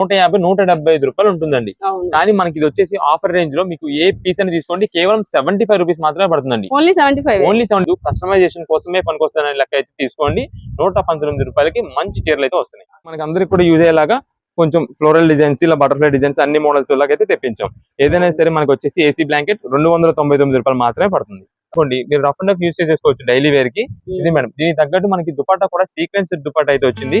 నూట యాభై నూట డెబ్బై ఐదు రూపాయలు ఉంటుందండి. కానీ మనకి ఇది వచ్చేసి ఆఫర్ రేంజ్లో మీకు ఏ పీస్ అని తీసుకోండి. కేవలం సెవెంటీ ఫైవ్ రూపీస్ మాత్రమే పడుతుందండి. Only seventy five only seven customisation కోసమే పనికొస్తాయనే లెక్క అయితే తీసుకోండి. నూట పంతొమ్మిది రూపాయలకి మంచి చీరలు అయితే వస్తున్నాయి. మనకి అందరికి కూడా యూజ్ అయ్యేలాగా కొంచెం ఫ్లోరల్ డిజైన్స్ ఇలా బటర్ఫ్లై డిజైన్స్ అన్ని మోడల్స్ లాగా అయితే తెప్పించాం. ఏదైనా సరే మనకి వచ్చేసి ఏసీ బ్లాంకెట్ రెండు వందల తొంభై తొమ్మిది రూపాయలు మాత్రమే పడుతుంది. అనుకోండి మీరు రఫ్ అండ్ రఫ్ యూస్ చేసుకోవచ్చు డైలీ వేర్కి ఇది మేడం దీనికి తగ్గట్టు మనకి దుపట్టా కూడా సీక్వెన్స్ దుపట్టా అయితే వచ్చింది.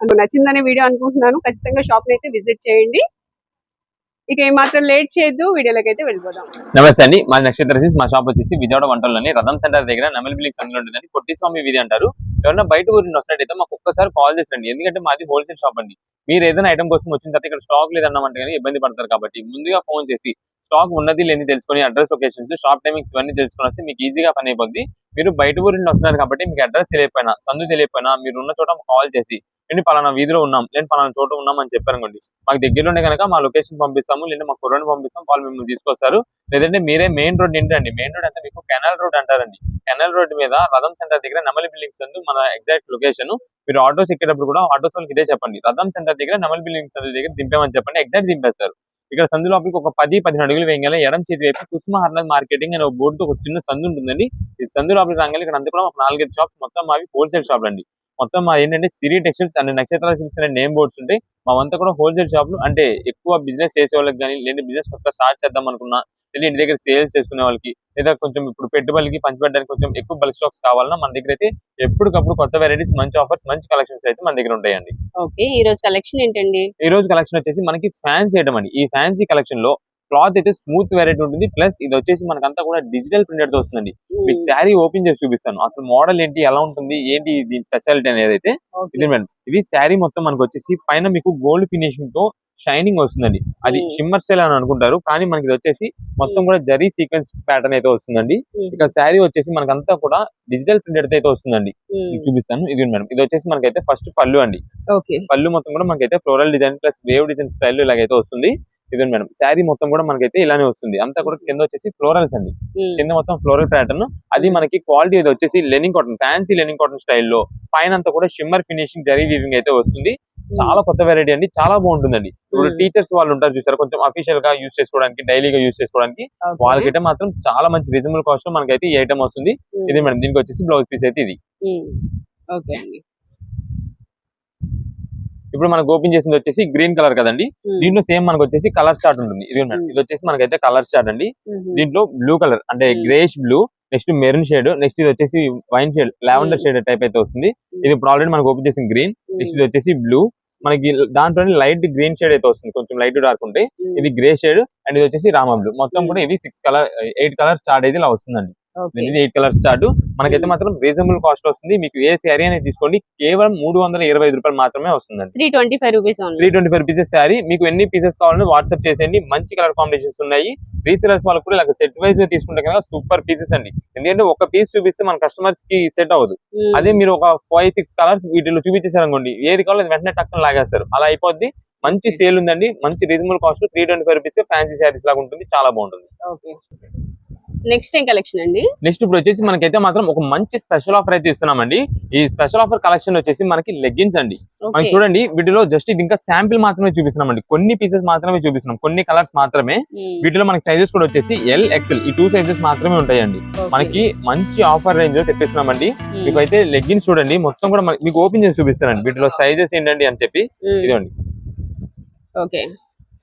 నాకు నచ్చిందనే వీడియో అనుకుంటున్నాను. ఖచ్చితంగా షాప్ అయితే విజిట్ చేయండి. ఇక ఏమాత్రం లేట్ చేయొద్దు. వీడియోలోకి అయితే వెళ్ళిపోదాం. నమస్తే అండి. మా నక్షత్ర మా షాప్ వచ్చేసి విజయవాడ వంటల్లోని రథం సెంటర్ దగ్గర నమల్ బిల్లింగ్ సందులో ఉంటుందండి. పొట్టిస్వామి వీధి అంటారు. ఎవరైనా బయట ఊరి నుండి వస్తున్నట్టయితే మాకు ఒక్కసారి కాల్ చేసండి ఎందుకంటే మాది హోల్సేల్ షాప్ అండి. మీరు ఏదైనా ఐటమ్ కోసం వచ్చిన తర్వాత ఇక్కడ స్టాక్ లేదన్నమాట కానీ ఇబ్బంది పడతారు కాబట్టి ముందుగా ఫోన్ చేసి స్టాక్ ఉన్నది లేని తెలుసుకొని అడ్రస్ లొకేషన్స్ షాప్ టైమింగ్స్ ఇవన్నీ తెలుసుకొని వస్తే మీకు ఈజీగా పని అయిపోద్ది. మీరు బయట ఊరి నుండి వస్తున్నారు కాబట్టి మీకు అడ్రస్ తెలియకపోయినా సందు తెలియకపోయినా మీరు ఉన్న చోట కాల్ చేసి నేను పలానా వీధిలో ఉన్నాం లేని పలానా చోట ఉన్నాం అని చెప్పారనుకోండి మాకు దగ్గరలోనే కనుక మా లొకేషన్ పంపిస్తాము లేదా మా కుర్రని పంపిస్తాం వాళ్ళు మిమ్మల్ని తీసుకొస్తారు. లేదంటే మీరే మెయిన్ రోడ్ ఏంటండి మెయిన్ రోడ్ అంటే మీకు కెనాల్ రోడ్ అంటారండి. కెనాల్ రోడ్ మీద రథం సెంటర్ దగ్గర నమలి బిల్డింగ్స్ ఉంది మన ఎగ్జాక్ట్ లొకేషన్ మీరు ఆటోస్ ఎక్కేటప్పుడు కూడా ఆటోస్ వాళ్ళకి ఇదే చెప్పండి. రథం సెంటర్ దగ్గర నమలి బిల్డింగ్స్ దగ్గర దింపామని చెప్పండి. ఎగ్జాక్ట్ దింపేస్తారు. ఇక్కడ సందు లోపలికి ఒక పది పదిహేను అడుగులు వేయగానే ఎడం చేతి వైపు కుసుమ హర్నద్ మార్కెటింగ్ అనే ఒక బోర్డుతో ఒక చిన్న సందు ఉంటుందండి. ఈ సందు లోపలికి రాగానే ఇక్కడ అంతా కూడా ఒక నాలుగైదు షాప్స్ మొత్తం అవి హోల్సేల్ షాప్లు అండి మొత్తం మా ఏంటంటే Siri textiles and Nakshatra silks అనే నేమ్ బోర్డ్స్ ఉంటాయి. మావంతా కూడా హోల్సేల్ షాపులు అంటే ఎక్కువ బిజినెస్ చేసే వాళ్ళకి కానీ లేదా బిజినెస్ కొత్త స్టార్ట్ చేద్దాం అనుకున్నా లేదా ఇంటి దగ్గర సేల్స్ చేసుకునే వాళ్ళకి లేదా కొంచెం ఇప్పుడు పెట్టుబడికి పంచిపెట్టడానికి కొంచెం ఎక్కువ బల్క్ స్టాక్స్ కావాలన్నా మన దగ్గర అయితే ఎప్పటికప్పుడు కొత్త వెరైటీస్ మంచి ఆఫర్స్ మంచి కలెక్షన్స్ అయితే మన దగ్గర ఉంటాయండి. ఓకే ఈ రోజు కలెక్షన్ ఏంటండి? ఈ రోజు కలెక్షన్ వచ్చేసి మనకి ఫ్యాన్సీ ఐటమ్ అండి. ఈ ఫ్యాన్సీ కలెక్షన్లో క్లాత్ అయితే స్మూత్ వెరైటీ ఉంటుంది. ప్లస్ ఇది వచ్చేసి మనకంతా కూడా డిజిటల్ ప్రింటెడ్తో వస్తుందండి మీకు శారీ ఓపెన్ చేసి చూపిస్తాను. అసలు మోడల్ ఏంటి ఎలా ఉంటుంది ఏంటి దీని స్పెషాలిటీ అనేది అయితే ఇది మేడం. ఇది శారీ మొత్తం మనకు వచ్చేసి పైన మీకు గోల్డ్ ఫినిషింగ్తో షైనింగ్ వస్తుందండి. అది. షిమ్మర్ స్టైల్ అని అనుకుంటారు. కానీ మనకి ఇది వచ్చేసి మొత్తం కూడా జరీ సీక్వెన్స్ ప్యాటర్న్ అయితే వస్తుందండి. ఇక శారీ వచ్చేసి మనకంతా కూడా డిజిటల్ ప్రింటెడ్ అయితే వస్తుందండి. చూపిస్తాను. ఇది మేడం. ఇది వచ్చేసి మనకైతే ఫస్ట్ పళ్ళు అండి. ఓకే. పళ్ళు మొత్తం కూడా మనకైతే floral design plus wave design style ఇలాగైతే వస్తుంది. ఇది మేడం శారీ మొత్తం కూడా మనకైతే ఇలానే వస్తుంది. అంతా కూడా కింద వచ్చేసి ఫ్లోరల్స్ అండి. కింద మొత్తం ఫ్లోరల్ ప్యాటర్న్ అది మనకి క్వాలిటీ ఇది వచ్చేసి linen cotton fancy linen cotton స్టైల్లో పైన అంతా కూడా షిమ్మర్ ఫినిషింగ్ జరీ వీవింగ్ అయితే వస్తుంది. చాలా కొత్త వెరైటీ అండి. చాలా బాగుంటుందండి. ఇప్పుడు. టీచర్స్ వాళ్ళు ఉంటారు చూసారు? కొంచెం అఫీషియల్గా యూస్ చేసుకోవడానికి డైలీగా యూస్ చేసుకోవడానికి వాళ్ళకైతే మాత్రం చాలా మంచి రీజనబుల్ కాస్ట్లో మనకైతే ఈ ఐటమ్ వస్తుంది. ఇది మేడం దీనికి వచ్చేసి బ్లౌజ్ పీస్ అయితే ఇది. ఓకే అండి. ఇప్పుడు మనకు ఓపెన్ చేసింది వచ్చేసి గ్రీన్ కలర్ కదండి. దీంట్లో సేమ్ మనకు వచ్చేసి కలర్ చార్ట్ ఉంటుంది. ఇది మేడం. ఇది వచ్చేసి మనకైతే కలర్ చార్ట్ అండి. దీంట్లో బ్లూ కలర్ అంటే. Greyish blue next maroon shade next ఇది వచ్చేసి wine shade lavender. Shade type అయితే వస్తుంది. ఇది ఇప్పుడు ఆల్రెడీ మనకు ఓపెన్ చేసిన గ్రీన్ నెక్స్ట్ ఇది వచ్చేసి బ్లూ మనకి దాంట్లోనే లైట్ గ్రీన్ షేడ్ అయితే వస్తుంది. కొంచెం లైట్ డార్క్ ఉంటాయి ఇది గ్రే షేడ్ అండ్ ఇది వచ్చేసి రామా బ్లూ మొత్తం. కూడా ఇది six colour eight colour start అయితే ఇలా వస్తుందండి. ఎయిట్ కలర్ స్టార్ట్ మనకైతే Hmm. మాత్రం రీజనబుల్ కాస్ట్ వస్తుంది. మీకు ఏ శారీ అనేది తీసుకోండి కేవలం మూడు వందల ఇరవై ఐదు రూపాయలు మాత్రమే వస్తుందండి. Three twenty five rupees three twenty five pieces sari మీకు ఎన్ని పీసెస్ కావాలని వాట్సాప్ చేసేయండి. మంచి కలర్ కాంబినేషన్స్ ఉన్నాయి. రీసెలర్స్ వాళ్ళకి కూడా ఇలా సెట్ వైజ్ తీసుకుంటే కనుక సూపర్ పీసెస్ అండి. ఎందుకంటే ఒక పీస్ చూపిస్తే మన కస్టమర్స్కి సెట్ అవ్వదు. అదే మీరు ఒక ఫైవ్ సిక్స్ కలర్స్ వీటిలో చూపించేసారు అనుకోండి ఏది కావాలో వెంటనే టక్కన లాగేస్తారు. అలా అయిపోద్ది. మంచి సేల్ ఉందండి. మంచి reasonable cost three twenty five rupees fancy saris లాగా ఉంటుంది. చాలా బాగుంటుంది. నెక్స్ట్ ఏం కలెక్షన్ అండి? నెక్స్ట్ ఇప్పుడు వచ్చేసి మనకైతే మాత్రం ఒక మంచి స్పెషల్ ఆఫర్ అయితే ఇస్తున్నామండి. ఈ స్పెషల్ ఆఫర్ కలెక్షన్ వచ్చేసి మనకి లెగ్గిన్స్ అండి. మనకి ఓకే చూడండి వీటిలో జస్ట్ ఇది ఇంకా శాంపిల్ మాత్రమే చూపిస్తున్నామండి. కొన్ని పీసెస్ మాత్రమే చూపిస్తున్నాం. కొన్ని కలర్స్ మాత్రమే. వీటిలో మనకి సైజెస్ కూడా వచ్చేసి ఎల్ ఎక్సెల్ ఈ టూ సైజెస్ మాత్రమే ఉంటాయండి. మనకి మంచి ఆఫర్ రేంజ్లో తెప్పిస్తున్నామండి. మీకు అయితే లెగ్గిన్స్ చూడండి మొత్తం కూడా మీకు ఓపెన్ చేసి చూపిస్తానండి. వీటిలో సైజెస్ ఏంటండి అని చెప్పి ఇదిగోండి. ఓకే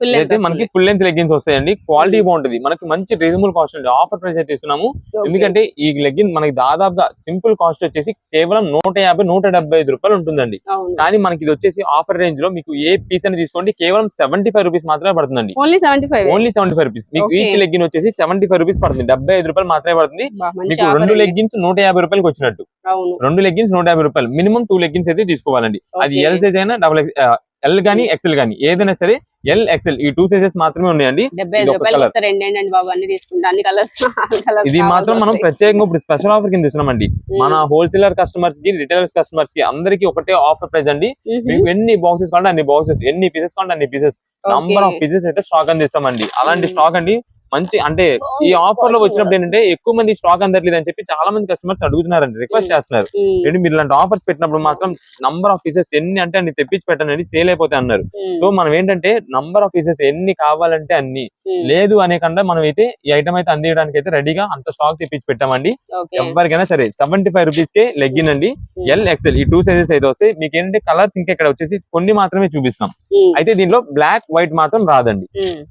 ఇదైతే మనకి ఫుల్ లెంత్ లెగ్గిన్స్ వస్తాయండి క్వాలిటీ బాగుంటది. మనకి మంచి రీజనబుల్ కాస్ట్ అండి. ఆఫర్ ప్రైస్ అయితే ఇస్తున్నాము. ఎందుకంటే ఈ లెగ్గిన్ మనకి దాదాపుగా సింపుల్ కాస్ట్ వచ్చేసి కేవలం నూట యాభై నూట డెబ్బై ఐదు రూపాయలు ఉంటుందండి. కానీ మనకి ఇది వచ్చేసి ఆఫర్ రేంజ్లో మీకు ఏ పీస్ అని తీసుకోండి. కేవలం సెవెంటీ ఫైవ్ రూపీస్ మాత్రమే పడుతుందండి. Only seventy five only seventy five rupees మీకు. ఈచ్ లెగ్గిన్ వచ్చేసి సెవెంటీ ఫైవ్ రూపీస్ పడుతుంది. డెబ్బై ఐదు రూపాయలు మాత్రమే పడుతుంది. మీకు రెండు. లెగ్గిన్స్ నూట యాభై రూపాయలకి వచ్చినట్టు. రెండు లెగ్గిన్స్ నూట యాభై రూపాయలు. మినిమం టూ లెగ్గిన్స్ అయితే తీసుకోవాలండి. అది. ఎల్ సైజ్ అయినా డబుల్ ఎల్ గానీ ఎక్సెల్ గానీ ఏదైనా సరే ఎల్ ఎక్సెల్ ఈ టూ సైజెస్ మాత్రమే ఉన్నాయండి. ఇది మాత్రం మనం ప్రత్యేకంగా ఇప్పుడు స్పెషల్ ఆఫర్ కింద ఇస్తున్నామండి. మన హోల్సేలర్ కస్టమర్స్కి రిటైలర్స్ కస్టమర్స్కి అందరికి ఒకటే ఆఫర్ ప్రైస్ అండి. మీకు ఎన్ని బాక్సెస్ కావాలంటే అన్ని బాక్సెస్ ఎన్ని పీసెస్ కావాలంటే అన్ని పీసెస్ నంబర్ ఆఫ్ పీసెస్ అయితే స్టాక్ అందిస్తామండి. అలాంటి. స్టాక్ అండి. మంచి అంటే ఈ ఆఫర్లో వచ్చినప్పుడు ఏంటంటే ఎక్కువ మంది స్టాక్ అందట్లేదు అని చెప్పి చాలా మంది కస్టమర్స్ అడుగుతున్నారండి రిక్వెస్ట్ Mm. చేస్తున్నారు. ఏంటి మీరు ఇలాంటి ఆఫర్స్ పెట్టినప్పుడు మాత్రం నంబర్ ఆఫ్ పీసెస్ ఎన్ని అంటే అన్ని తెప్పించి పెట్టండి సేల్ అయిపోతాయి అన్నారు. సో మనం ఏంటంటే నంబర్ ఆఫ్ పీసెస్ ఎన్ని కావాలంటే అన్ని. లేదు అనే కన్నా మనం అయితే ఈ ఐటమ్ అయితే అందించడానికి అయితే రెడీగా అంత స్టాక్ తెప్పించి పెట్టామండి. ఎవరికైనా సరే సెవెంటీ ఫైవ్ రూపీస్ కే లెగ్గిన్ అండి ఎల్ ఎక్సెల్ ఈ టూ సైజెస్ అయితే వస్తాయి మీకు ఏంటంటే కలర్స్ ఇంకా ఇక్కడ వచ్చేసి కొన్ని మాత్రమే చూపిస్తాం. అయితే దీంట్లో బ్లాక్ వైట్ మాత్రం రాదండి.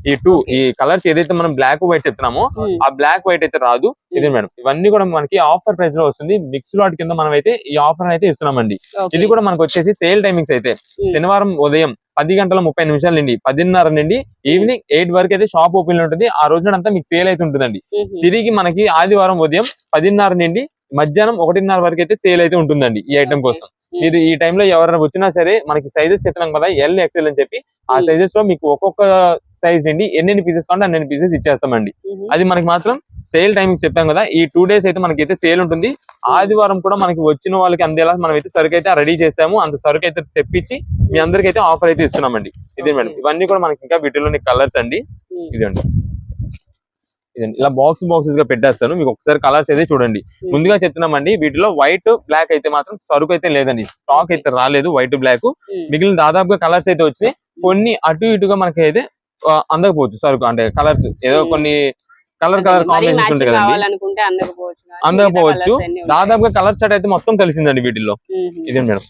ఈ టూ ఈ కలర్స్ ఏదైతే మనం బ్లాక్ వైట్ చెప్తున్నామో ఆ బ్లాక్ వైట్ అయితే రాదు. ఇదే మేడం ఇవన్నీ కూడా మనకి ఆఫర్ ప్రైస్లో వస్తుంది. మిక్స్ లాట్ కింద మనం అయితే ఈ ఆఫర్ అయితే ఇస్తున్నామండి. ఇది కూడా మనకు వచ్చేసి సేల్ టైమింగ్స్ అయితే. శనివారం ఉదయం పది గంటల ముప్పై నిమిషాల నుండి పదిన్నర నుండి ఈవినింగ్ ఎయిట్ వరకు అయితే షాప్ ఓపెన్ ఉంటుంది. ఆ రోజున అంతా మీకు సేల్ అయితే ఉంటుందండి. తిరిగి మనకి ఆదివారం ఉదయం పదిన్నర నుండి మధ్యాహ్నం ఒకటిన్నర వరకు అయితే సేల్ అయితే ఉంటుందండి ఈ ఐటమ్. కోసం. మీరు ఈ టైంలో ఎవరైనా వచ్చినా సరే మనకి సైజెస్ చెప్తున్నాం కదా ఎల్ ఎక్సెల్ అని చెప్పి ఆ Hmm. సైజెస్లో మీకు ఒక్కొక్క సైజ్ నుండి ఎన్ని పీసెస్ కావాలంటే అన్ని పీసెస్ ఇచ్చేస్తామండి. అది మనకి మాత్రం సేల్ టైమింగ్ చెప్పాం కదా ఈ టూ డేస్ అయితే మనకి అయితే సేల్ ఉంటుంది ఆదివారం కూడా మనకి వచ్చిన వాళ్ళకి అందేలా మనం అయితే సరుకు అయితే రెడీ చేసాము. అంత సరుకు అయితే తెప్పించి మీ అందరికి అయితే ఆఫర్ అయితే ఇస్తున్నామండి. ఇదే మేడం. ఇవన్నీ కూడా మనకి ఇంకా వీటిలోని కలర్స్ అండి. ఇదండి. ఇదండి. ఇలా బాక్స్ బాక్సెస్గా పెట్టేస్తాను. మీకు ఒకసారి కలర్స్ అయితే చూడండి. ముందుగా చెప్తున్నామండి వీటిలో వైట్ బ్లాక్ అయితే మాత్రం సరుకు అయితే లేదండి. స్టాక్ అయితే రాలేదు వైట్ బ్లాక్ మిగిలిన దాదాపుగా కలర్స్ అయితే వచ్చినాయి. కొన్ని అటు ఇటుగా మనకి అయితే అందకపోవచ్చు సరుకు అంటే కలర్స్ ఏదో. కొన్ని కలర్ కలర్ కాంబినేషన్స్ ఉంటాయి కదండి అందకపోవచ్చు. దాదాపుగా కలర్ సెట్ అయితే మొత్తం కలిసిందండి వీటిల్లో. ఇదే మేడం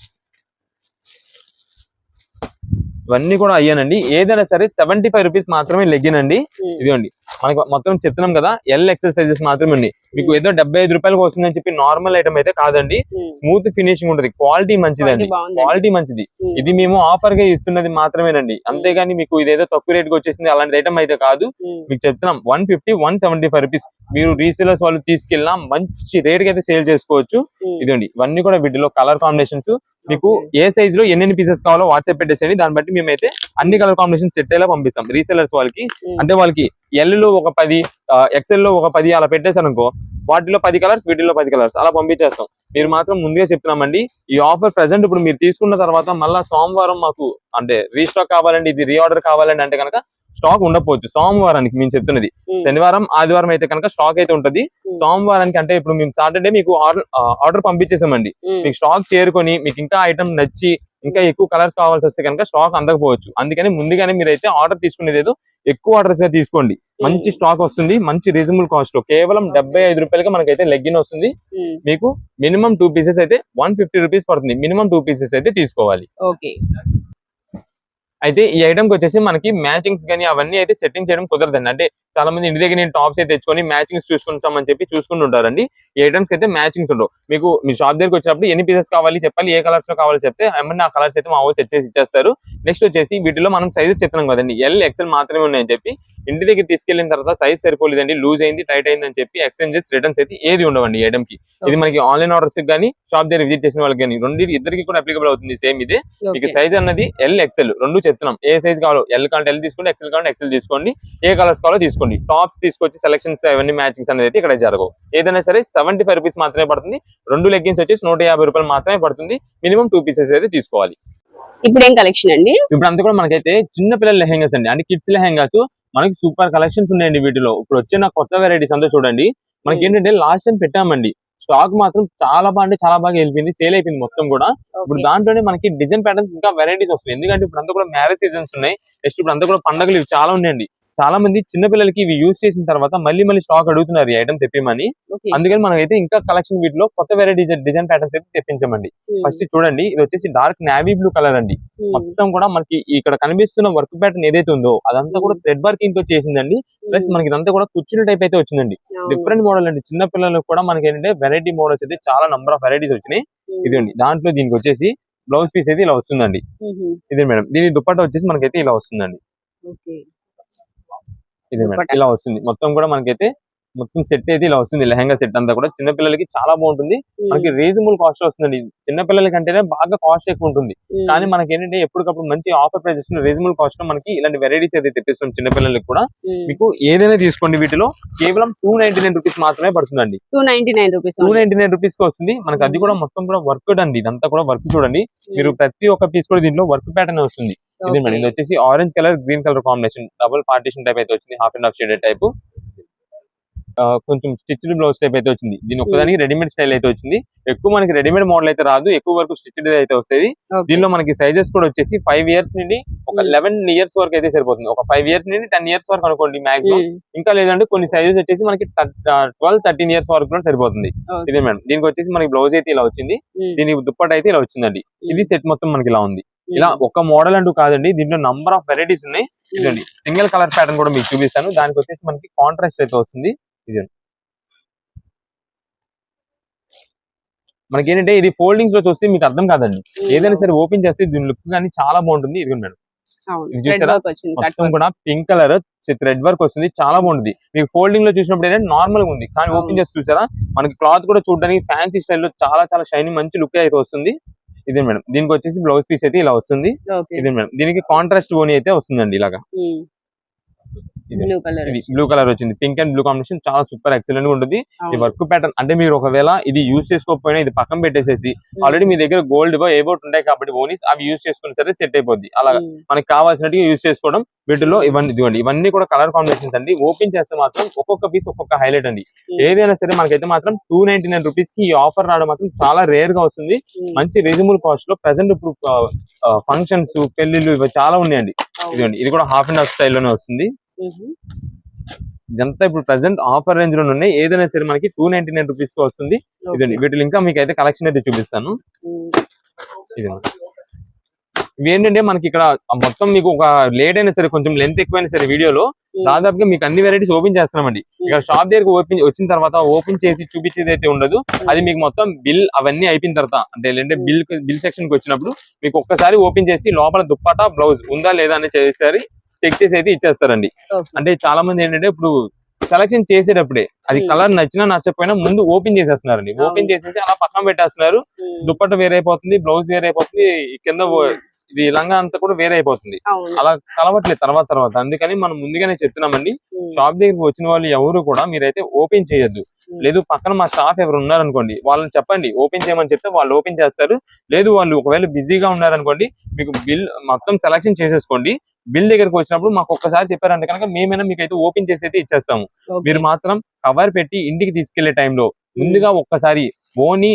ఇవన్నీ కూడా అయ్యానండి. ఏదైనా సరే సెవెంటీ ఫైవ్ రూపీస్ మాత్రమే లెగ్గిన్ అండి. మ్మ్. ఇదిగోండి. మనకి మొత్తం చెప్తున్నాం కదా ఎల్ ఎక్సెల్ సైజెస్ మాత్రమే ఉన్నాయి మీకు ఏదో డెబ్బై ఐదు రూపాయలకు వస్తుందని చెప్పి నార్మల్ ఐటమ్ అయితే కాదండి. స్మూత్ ఫినిషింగ్ ఉంటది. క్వాలిటీ మంచిదండి. క్వాలిటీ మంచిది. ఇది మేము ఆఫర్గా ఇస్తున్నది మాత్రమేనండి. అంతేగాని మీకు ఇదేదో తక్కువ రేట్కి వచ్చేసింది అలాంటి ఐటమ్ అయితే కాదు. మీకు చెప్తున్నాం one fifty one seventy five rupees మీరు రీసేలర్స్ వాళ్ళు తీసుకెళ్ళినా మంచి రేట్కి అయితే సేల్ చేసుకోవచ్చు. ఇదండి ఇవన్నీ కూడా వీటిలో కలర్ కాంబినేషన్స్ మీకు. ఏ సైజ్లో ఎన్ని పీసెస్ కావాలో వాట్సాప్ పెట్టేసేయండి దాన్ని బట్టి మేమైతే అన్ని కలర్ కాంబినేషన్ సెట్ అయ్యేలా పంపిస్తాం రీసెలర్స్ వాళ్ళకి మ్మ్. అంటే వాళ్ళకి ఎల్లో ఒక పది ఎక్సెల్లో ఒక పది అలా పెట్టేశారు అనుకో వాటిలో పది కలర్స్ వీటిలో పది కలర్స్ అలా పంపించేస్తాం మీరు మాత్రం ముందుగా చెప్తున్నామండి ఈ ఆఫర్ ప్రెసెంట్ ఇప్పుడు మీరు తీసుకున్న తర్వాత మళ్ళా సోమవారం మాకు అంటే రీస్టాక్ కావాలండి ఇది రీఆర్డర్ కావాలండి అంటే కనుక స్టాక్ ఉండకపోవచ్చు. సోమవారానికి మేము చెప్తున్నది. శనివారం ఆదివారం అయితే కనుక స్టాక్ అయితే ఉంటది. సోమవారానికి అంటే ఇప్పుడు మేము సాటర్డే మీకు ఆర్డర్ ఆర్డర్ పంపించేసామండి. మీకు స్టాక్ చేరుకొని మీకు ఇంకా ఐటమ్ నచ్చి ఇంకా ఎక్కువ కలర్స్ కావాల్సి వస్తే కనుక స్టాక్ అందకపోవచ్చు. అందుకని ముందుగానే మీరైతే ఆర్డర్ తీసుకునేది ఏదో ఎక్కువ ఆర్డర్స్గా తీసుకోండి మంచి స్టాక్ వస్తుంది. మంచి రీజనబుల్ కాస్ట్లో కేవలం డెబ్బై ఐదు రూపాయలకి మనకైతే లెగ్గిన్ వస్తుంది. మీకు మినిమం టూ పీసెస్ అయితే వన్ ఫిఫ్టీ రూపీస్ పడుతుంది. మినిమం టూ పీసెస్ అయితే తీసుకోవాలి. ఓకే. అయితే ఈ ఐటమ్కి వచ్చేసి మనకి మ్యాచింగ్స్ కానీ అవన్నీ అయితే సెట్టింగ్ చేయడం కుదరదండి. అంటే చాలా మంది ఇంటి దగ్గర నేను టాప్స్ అయితే తెచ్చుకొని మ్యాచింగ్స్ చూసుకుంటామని చెప్పి చూసుకుని ఉంటారండి. ఈ ఐటమ్స్ అయితే మ్యాచింగ్స్ ఉండవు. మీకు మీ షాప్ దగ్గరికి వచ్చినప్పుడు ఎన్ని పీసెస్ కావాలి చెప్పాలి ఏ కలర్స్లో కావాలి చెప్తే ఏమన్నా ఆ కలర్స్ అయితే మా ఊరు సెట్ చేసి ఇచ్చేస్తారు. నెక్స్ట్ వచ్చేసి వీటిలో మనం సైజెస్ చెప్తున్నాం కదండి. ఎల్ ఎక్సెల్ మాత్రమే ఉన్నాయని చెప్పి ఇంటి దగ్గర తీసుకెళ్ళిన తర్వాత సైజ్ సరిపోలేదండి లూజ్ అయింది టైట్ అయింది అని చెప్పి ఎక్స్చేంజెస్ రిటర్న్స్ అయితే ఏది ఉండవండి ఈ ఐటమ్కి. ఇది మనకి ఆన్లైన్ ఆర్డర్స్ కానీ షాప్ దగ్గర విజిట్ చేసిన వాళ్ళకి కానీ రెండు ఇద్దరికి కూడా అప్లికబుల్ అవుతుంది. సేమ్ ఇదే. మీకు. సైజ్ అన్నది ఎల్ ఎక్సెల్ రెండు చెప్తున్నాం. ఏ సైజ్ కావాలో ఎల్ కావాలంటే ఎల్ తీసుకోండి ఎక్సెల్ కావాలంటే ఎక్సెల్ తీసుకోండి ఏ కలర్స్ కావాలో తీసుకోండి. టాప్స్ తీసుకొచ్చి సెలక్షన్స్ అవన్నీ మ్యాచింగ్స్ అనేది అయితే ఇక్కడ జరగవు. ఏదైనా సరే సెవెంటీ ఫైవ్ రూపీస్ మాత్రమే పడుతుంది. రెండు లెగ్గిన్స్ వచ్చేసి నూట యాభై రూపాయలు మాత్రమే పడుతుంది. మినిమం టూ పీసెస్ అయితే తీసుకోవాలి. ఇప్పుడు ఏం కలెక్షన్ అండి? ఇప్పుడు అంతా కూడా మనకైతే చిన్న పిల్లల లెహెంగాస్ అండి. అంటే కిడ్స్ లెహెంగాస్. మనకి సూపర్ కలెక్షన్స్ ఉన్నాయండి వీటిలో. ఇప్పుడు వచ్చిన కొత్త వెరైటీస్ అంతా చూడండి. మనకి. ఏంటంటే లాస్ట్ టైం పెట్టామండి. స్టాక్ మాత్రం చాలా బాగా అంటే చాలా బాగా వెళ్ళిపోయింది. సేల్ అయిపోయింది మొత్తం కూడా. ఇప్పుడు. దాంట్లోనే మనకి డిజైన్ ప్యాటర్న్స్ ఇంకా వెరైటీస్ వస్తాయి ఎందుకంటే ఇప్పుడు అంతా కూడా మ్యారేజ్ సీజన్స్ ఉన్నాయి. నెక్స్ట్ ఇప్పుడు అంతా కూడా పండుగలు ఇవి చాలా ఉన్నాయండి. చాలా మంది చిన్న పిల్లలకి ఇవి యూస్ చేసిన తర్వాత మళ్ళీ మళ్ళీ స్టాక్ అడుగుతున్నారు ఈ ఐటమ్ తెప్పిమని. అందుకని మనం అయితే ఇంకా కలెక్షన్ వీటిలో కొత్త వెరైటీ డిజైన్ ప్యాటర్న్స్ అయితే తెప్పించామండి. ఫస్ట్ చూడండి ఇది వచ్చేసి డార్క్ నావీ బ్లూ కలర్ అండి. మొత్తం కూడా మనకి ఇక్కడ కనిపిస్తున్న వర్క్ ప్యాటర్న్ ఏదైతే ఉందో అదంతా కూడా థ్రెడ్ వర్కింగ్తో చేసిందండి. ప్లస్ మనకి ఇదంతా కూడా కూర్చుని టైప్ అయితే వచ్చిందండి. డిఫరెంట్ మోడల్ అండి. చిన్న పిల్లలకు కూడా మనకి ఏంటంటే వెరైటీ మోడల్స్ అయితే చాలా నంబర్ ఆఫ్ వెరైటీస్ వచ్చినాయి. ఇదండి దాంట్లో దీనికి వచ్చేసి బ్లౌజ్ పీస్ అయితే ఇలా వస్తుందండి. ఇది మేడం దీని దుప్పట్ట వచ్చేసి మనకైతే ఇలా వస్తుందండి. ఇది. ఇలా వస్తుంది. మొత్తం కూడా మనకైతే మొత్తం సెట్ అయితే ఇలా వస్తుంది. లెహంగా సెట్ అంతా కూడా. చిన్న పిల్లలకి చాలా బాగుంటుంది. మనకి రీజనబుల్ కాస్ట్ వస్తుందండి చిన్న పిల్లలకి అంటేనే బాగా కాస్ట్ ఎక్కువ ఉంటుంది. కానీ మనకి ఏంటంటే ఎప్పటికప్పుడు మంచి ఆఫర్ ప్రైజెస్ రీజనబుల్ కాస్ట్లో మనకి ఇలాంటి వెరైటీస్ అయితే తెప్పిస్తాం చిన్న పిల్లలకి కూడా. మీకు ఏదైనా తీసుకోండి వీటిలో. కేవలం టూ నైన్టీ నైన్ రూపీస్ మాత్రమే పడుతుందండి. Two ninety nine rupees two ninety nine రూపీస్కి వస్తుంది. మనకి అది కూడా మొత్తం కూడా వర్క్ అండి. ఇదంతా కూడా వర్క్ చూడండి. మీరు ప్రతి ఒక్క పీస్ కూడా దీంట్లో వర్క్ ప్యాటర్న్ వస్తుంది. ఇది మేడం ఇది వచ్చేసి orange colour green colour combination double partition type అయితే వచ్చింది half and half shaded type కొంచెం స్టిచ్డ్ బ్లౌజ్ టైప్ అయితే వచ్చింది. దీని ఒక్కదానికి రెడీమేడ్ స్టైల్ అయితే వచ్చింది. ఎక్కువ మనకి రెడీమేడ్ మోడల్ అయితే రాదు ఎక్కువ వరకు స్టిచ్డ్ అయితే వస్తుంది దీనిలో మనకి సైజెస్ కూడా వచ్చేసి ఫైవ్ ఇయర్స్ నుండి ఒక Hmm. లెవెన్ ఇయర్స్ వరకు అయితే సరిపోతుంది. ఒక ఫైవ్ ఇయర్స్ నుండి టెన్ ఇయర్స్ వరకు అనుకోండి మాక్సిమం ఇంకా లేదంటే కొన్ని సైజెస్ వచ్చేసి మనకి ట్వెల్వ్ థర్టీన్ ఇయర్స్ వరకు కూడా సరిపోతుంది. ఇదే మేడం. దీనికి వచ్చేసి మనకి బ్లౌజ్ అయితే ఇలా వచ్చింది. దీని దుప్పట అయితే ఇలా వచ్చిందండి. ఇది సెట్ మొత్తం మనకి ఇలా ఉంది. ఇలా ఒక మోడల్ అంటూ కాదండి దీంట్లో నంబర్ ఆఫ్ వెరైటీస్ ఉన్నాయి. ఇదండి. సింగిల్ కలర్ ప్యాటర్న్ కూడా మీకు చూపిస్తాను. దానికి వచ్చేసి మనకి కాంట్రాస్ట్ అయితే వస్తుంది. ఇదండి మనకి ఏంటంటే ఇది ఫోల్డింగ్స్లో చూస్తే మీకు అర్థం కాదండి. ఏదైనా సరే ఓపెన్ చేస్తే దీని లుక్ కానీ చాలా బాగుంటుంది. ఇది మేడం? మొత్తం కూడా పింక్ కలర్ థ్రెడ్ వర్క్ వస్తుంది. చాలా బాగుంటుంది. మీకు ఫోల్డింగ్లో చూసినప్పుడు ఏంటంటే నార్మల్గా ఉంది. కానీ. ఓపెన్ చేసి చూసారా? మనకి క్లాత్ కూడా చూడడానికి ఫ్యాన్సీ స్టైల్లో చాలా చాలా షైనింగ్ మంచి లుక్ అయితే వస్తుంది. ఇదే మేడం. దీనికి వచ్చేసి బ్లౌజ్ పీస్ అయితే ఇలా వస్తుంది. ఇదే మేడం. దీనికి కాంట్రాస్ట్ ఓని అయితే వస్తుందండి ఇలాగా. బ్లూ కలర్ ఇది బ్లూ కలర్ వచ్చింది. పింక్ అండ్ బ్లూ కాంబినేషన్ చాలా సూపర్ ఎక్సలెంట్గా ఉంటుంది. ఈ వర్క్ ప్యాటర్న్ అంటే మీరు ఒకవేళ ఇది యూస్ చేసుకోకపోయినా ఇది పక్కన పెట్టేసేసి ఆల్రెడీ మీ దగ్గర గోల్డ్ ఏవోట్ ఉంటాయి కాబట్టి ఓనీస్ అవి యూస్ చేసుకుని సరే సెట్ అయిపోద్ది. అలా మనకి కావాల్సినట్టుగా యూస్ చేసుకోవడం వీటిలో ఇవన్నీ ఇదిగోండి ఇవన్నీ కూడా కలర్ కాంబినేషన్స్ అండి. ఓపెన్ చేస్తే మాత్రం ఒక్కొక్క పీస్ ఒక్కొక్క హైలైట్ అండి. ఏదైనా సరే మనకైతే మాత్రం టూ నైన్టీ నైన్ రూపీస్కి ఈ ఆఫర్ రావడం మాత్రం చాలా రేర్గా వస్తుంది. మంచి రీజనబుల్ కాస్ట్లో ప్రెసెంట్ ఇప్పుడు ఫంక్షన్స్ పెళ్ళిళ్ళు ఇవి చాలా ఉన్నాయండి. ఇదిగోండి ఇది కూడా హాఫ్ అండ్ హాఫ్ స్టైల్లోనే వస్తుంది. ఇదంతా ఇప్పుడు ప్రెసెంట్ ఆఫర్ రేంజ్లో ఉన్నాయి. ఏదైనా సరే మనకి టూ నైన్టీ నైన్ రూపీస్కి వస్తుంది. ఇదండి వీటిలో ఇంకా మీకు అయితే కలెక్షన్ అయితే చూపిస్తాను. ఇది ఇవి ఏంటంటే మనకి ఇక్కడ మొత్తం మీకు ఒక లేట్ అయినా సరే కొంచెం లెంత్ ఎక్కువైనా సరే వీడియోలో దాదాపుగా మీకు అన్ని వెరైటీస్ ఓపెన్ చేస్తున్నామండి. ఇక్కడ షాప్ దగ్గరకు ఓపెన్ వచ్చిన తర్వాత ఓపెన్ చేసి చూపించేది అయితే ఉండదు. అది మీకు మొత్తం బిల్ అవన్నీ అయిపోయిన తర్వాత అంటే ఏంటంటే బిల్ బిల్ సెక్షన్కి వచ్చినప్పుడు మీకు ఒక్కసారి ఓపెన్ చేసి లోపల దుప్పట బ్లౌజ్ ఉందా లేదా అని చేసేసరి చెక్ చేసి అయితే ఇచ్చేస్తారండి. అంటే చాలా మంది ఏంటంటే ఇప్పుడు సెలక్షన్ చేసేటప్పుడే అది. కలర్ నచ్చినా నచ్చకపోయినా ముందు ఓపెన్ చేసేస్తున్నారండి. ఓపెన్ చేసేసి అలా పక్కన పెట్టేస్తున్నారు. దుప్పట్ట వేరైపోతుంది బ్లౌజ్ వేరైపోతుంది కింద ఇది లంగా అంతా కూడా వేరే అయిపోతుంది అలా కలవట్లేదు తర్వాత తర్వాత. అందుకని మనం ముందుగానే చెప్తున్నామండి. షాప్ దగ్గరికి వచ్చిన వాళ్ళు ఎవరు కూడా మీరైతే ఓపెన్ చేయొద్దు. లేదు పక్కన మా స్టాఫ్ ఎవరు ఉన్నారనుకోండి వాళ్ళని చెప్పండి. ఓపెన్ చేయమని చెప్తే వాళ్ళు ఓపెన్ చేస్తారు. లేదు వాళ్ళు ఒకవేళ బిజీగా ఉన్నారనుకోండి మీకు బిల్ మొత్తం సెలక్షన్ చేసేసుకోండి. బిల్ దగ్గరికి వచ్చినప్పుడు మాకు ఒక్కసారి చెప్పారంటే కనుక మేమైనా మీకు అయితే ఓపెన్ చేసి అయితే ఇచ్చేస్తాము మీరు మాత్రం కవర్ పెట్టి ఇంటికి తీసుకెళ్ళే టైంలో ముందుగా ఒక్కసారి ఓని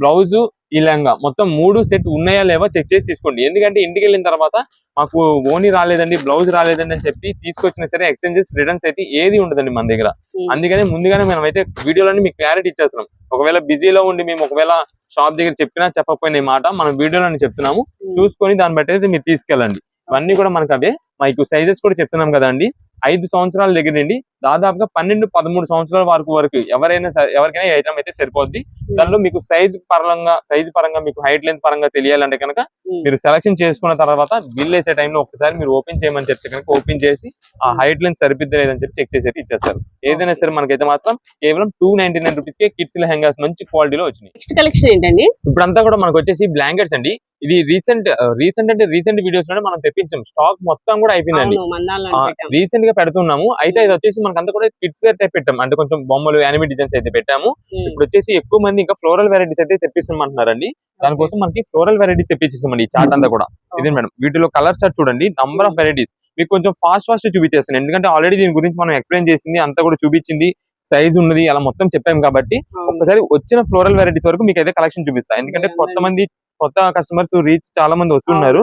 బ్లౌజ్ ఈ లెహంగా మొత్తం మూడు సెట్ ఉన్నాయా లేవా చెక్ చేసి తీసుకోండి. ఎందుకంటే ఇంటికి వెళ్ళిన తర్వాత మాకు ఓని రాలేదండి బ్లౌజ్ రాలేదండి అని చెప్పి తీసుకొచ్చినా సరే ఎక్స్చేంజెస్ రిటర్న్స్ అయితే ఏది ఉండదండి మన దగ్గర. అందుకని ముందుగానే మనం అయితే వీడియోలోని మీకు క్లారిటీ ఇచ్చేస్తున్నాం. ఒకవేళ బిజీలో ఉండి మేము ఒకవేళ షాప్ దగ్గర చెప్పినా చెప్పకపోయిన ఈ మాట మనం వీడియోలోనే చెప్తున్నాము. చూసుకొని దాన్ని బట్టి అయితే మీరు తీసుకెళ్ళండి. ఇవన్నీ కూడా మనకు అవే మీకు సైజెస్ కూడా చెప్తున్నాం కదండి ఐదు సంవత్సరాల దగ్గర నుండి దాదాపుగా పన్నెండు పదమూడు సంవత్సరాల వరకు వరకు ఎవరైనా ఎవరికైనా ఈ ఐటమ్ అయితే సరిపోద్ది. దానిలో మీకు సైజ్ పరంగా సైజ్ పరంగా మీకు హైట్ లెంత్ పరంగా తెలియాలంటే కనుక మీరు సెలక్షన్ చేసుకున్న తర్వాత బిల్ వేసే టైంలో ఒకసారి మీరు ఓపెన్ చేయమని చెప్తే కనుక ఓపెన్ చేసి ఆ హైట్ లెంత్ సరిపోద్ది లేదని చెప్పి చెక్ చేసి అయితే ఇచ్చేస్తారు. ఏదైనా సరే మనకైతే మాత్రం కేవలం టూ నైన్టీ నైన్ రూపీస్ కే కిడ్స్ లెహంగాస్ మంచి క్వాలిటీలో వచ్చినాయి. నెక్స్ట్ కలెక్షన్ ఏంటండి? ఇప్పుడంతా కూడా మనకు వచ్చేసి బ్లాంకెట్స్ అండి. ఇది రీసెంట్ రీసెంట్ అంటే రీసెంట్ వీడియోస్లోనే మనం తెప్పించాం. స్టాక్ మొత్తం కూడా అయిపోయిందండి. మందాలను పెట్టాం రీసెంట్గా పెడుతున్నాము. అయితే ఇది వచ్చేసి మనకు అంతా కూడా కిడ్స్ వేర్ టైప్ పెట్టాం. అంటే కొంచెం బొమ్మలు యానిమేట్ డిజైన్స్ అయితే పెట్టాము. ఇప్పుడు వచ్చేసి ఎక్కువ మంది ఇంకా ఫ్లోరల్ వెరైటీస్ అయితే తెప్పిస్తామంటున్నారండి. దానికోసం మనకి ఫ్లోరల్ వెరైటీస్ తెప్పించేసామండి ఈ చార్ట్ అంతా కూడా. ఇదే మేడం? వీటిలో కలర్ చార్ట్ చూడండి. నంబర్ ఆఫ్ వెరైటీస్ మీకు కొంచెం ఫాస్ట్ ఫాస్ట్ చూపించేస్తాను. ఎందుకంటే ఆల్రెడీ దీని గురించి మనం ఎక్స్ప్లెయిన్ చేసింది అంతా కూడా చూపించింది. సైజ్ ఉన్నది అలా మొత్తం చెప్పాం కాబట్టి ఒకసారి వచ్చిన ఫ్లోరల్ వెరైటీస్ వరకు మీకు అయితే కలెక్షన్ చూపిస్తా ఎందుకంటే కొత్త మంది కొత్త కస్టమర్స్ రీచ్ చాలా మంది వస్తున్నారు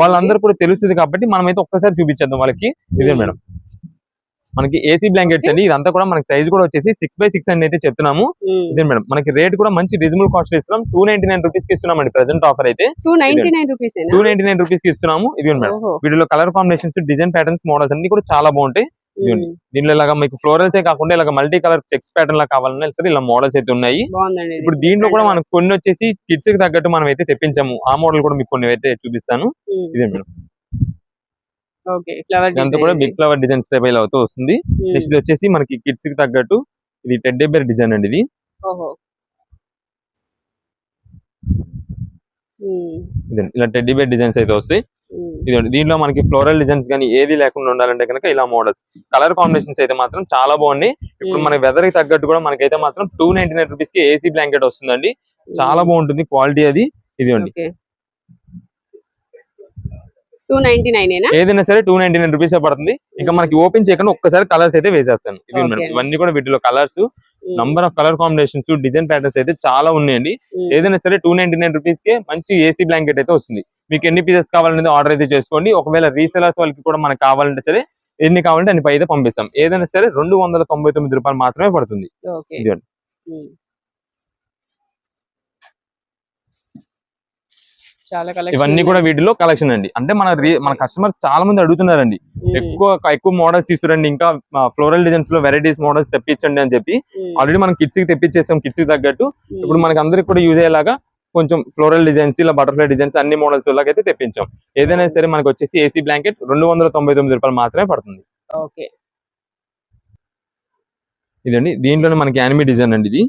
వాళ్ళందరూ కూడా తెలుస్తుంది కాబట్టి మనం అయితే ఒక్కసారి చూపించేద్దాం వాళ్ళకి. ఇదే. మేడం. మనకి ఏసీ బ్లాంకెట్స్ అండి. ఇదంతా కూడా మనకి సైజ్ కూడా వచ్చేసి సిక్స్ బై సిక్స్ అని అయితే చెప్తున్నాము. ఇదే మేడం. మనకి రేట్ కూడా మంచి రీజనబుల్ కాస్ట్ ఇస్తున్నాం. టూ నైన్టీ నైన్ రూపీస్కి ఇస్తున్నాం అండి ప్రెసెంట్ ఆఫర్ అయితే టూ నైన్టీ నైన్ రూపీస్కి ఇస్తున్నాము. ఇది మేడం. వీటిలో colour combinations design patterns models అన్ని కూడా చాలా బాగుంటాయి. దీనిలో ఇలాగా మీకు ఫ్లోరల్స్ ఏ కాకుండా ఇలాగ మల్టీ కలర్ చెక్స్ ప్యాటర్న్ లా కావాలన్నా సరే ఇలా మోడల్స్ అయితే ఉన్నాయి. ఇప్పుడు దీంట్లో కూడా మనకు కొన్ని వచ్చేసి కిడ్స్కి తగ్గట్టు మనం అయితే తెప్పించాము. ఆ మోడల్ కూడా మీకు కొన్ని అయితే చూపిస్తాను. ఇదే మేడం. ఇదంతా కూడా బిగ్ ఫ్లవర్ డిజైన్ స్టైల్ అవుతూ వస్తుంది. నెక్స్ట్ వచ్చేసి మనకి కిడ్స్కి తగ్గట్టు ఇది టెడ్డే బేర్ డిజైన్ అండి ఇది. ఇలా టెడ్డీ బేర్ డిజైన్స్ అయితే వస్తాయి. ఇదండి దీంట్లో మనకి ఫ్లోరల్ డిజైన్స్ కానీ ఏది లేకుండా ఉండాలంటే కనుక ఇలా మోడల్స్ కలర్ కాంబినేషన్స్ అయితే మాత్రం చాలా బాగున్నాయి ఇప్పుడు మన వెదర్కి తగ్గట్టు కూడా మనకైతే మాత్రం టూ నైన్టీ నైన్ రూపీస్కి ఏసీ బ్లాంకెట్ వస్తుందండి. చాలా బాగుంటుంది క్వాలిటీ అది. ఇదిగోండి. నైన్టీ నైన్ ఏదైనా సరే టూ నైన్టీ నైన్ రూపీస్ పడుతుంది. ఇంకా మనకి ఓపెన్ చేయకుండా ఒక్కసారి కలర్స్ అయితే వేసేస్తాను. ఇది. ఇవన్నీ కూడా వీటిలో colours number of colour combinations design patterns అయితే చాలా ఉన్నాయండి. ఏదైనా సరే టూ నైన్టీ నైన్ రూపీస్కి మంచి ఏసీ బ్లాంకెట్ అయితే వస్తుంది. మీకు ఎన్ని పీసెస్ కావాలనేది ఆర్డర్ అయితే చేసుకోండి. ఒకవేళ రీసెలర్స్ వాళ్ళకి కూడా మనకు కావాలంటే సరే ఎన్ని కావాలంటే అన్ని పై అయితే పంపిస్తాం. ఏదైనా సరే రెండు వందల తొంభై తొమ్మిది రూపాయలు మాత్రమే పడుతుంది ఓకే ఇదిగోండి. ఉమ్. చాలా కలెక్షన్ ఇవన్నీ కూడా వీటిలో కలెక్షన్ అండి. అంటే మన రీ- మన కస్టమర్స్ చాలా మంది అడుగుతున్నారండి. ఎక్కువ ఎక్కువ మోడల్స్ తీసుకురండి. ఇంకా ఫ్లోరల్ డిజైన్స్లో వెరైటీస్ మోడల్స్ తెప్పించండి అని చెప్పి ఆల్రెడీ మనం కిడ్స్కి తెప్పించేసాం కిడ్స్కి తగ్గట్టు. ఇప్పుడు మనకి అందరికి కూడా యూజ్ అయ్యేలాగా కొంచెం ఫ్లోరల్ డిజైన్స్ ఇలా బటర్ఫ్లై డిజైన్స్ అన్ని మోడల్స్ లాగైతే తెప్పించాం. ఏదైనా సరే మనకి వచ్చేసి ఏసీ బ్లాంకెట్ రెండు వందల తొంభై తొమ్మిది రూపాయలు మాత్రమే పడుతుంది. ఓకే. ఇదండి. దీంట్లోనే మనకి యానిమీ డిజైన్ అండి ఇది.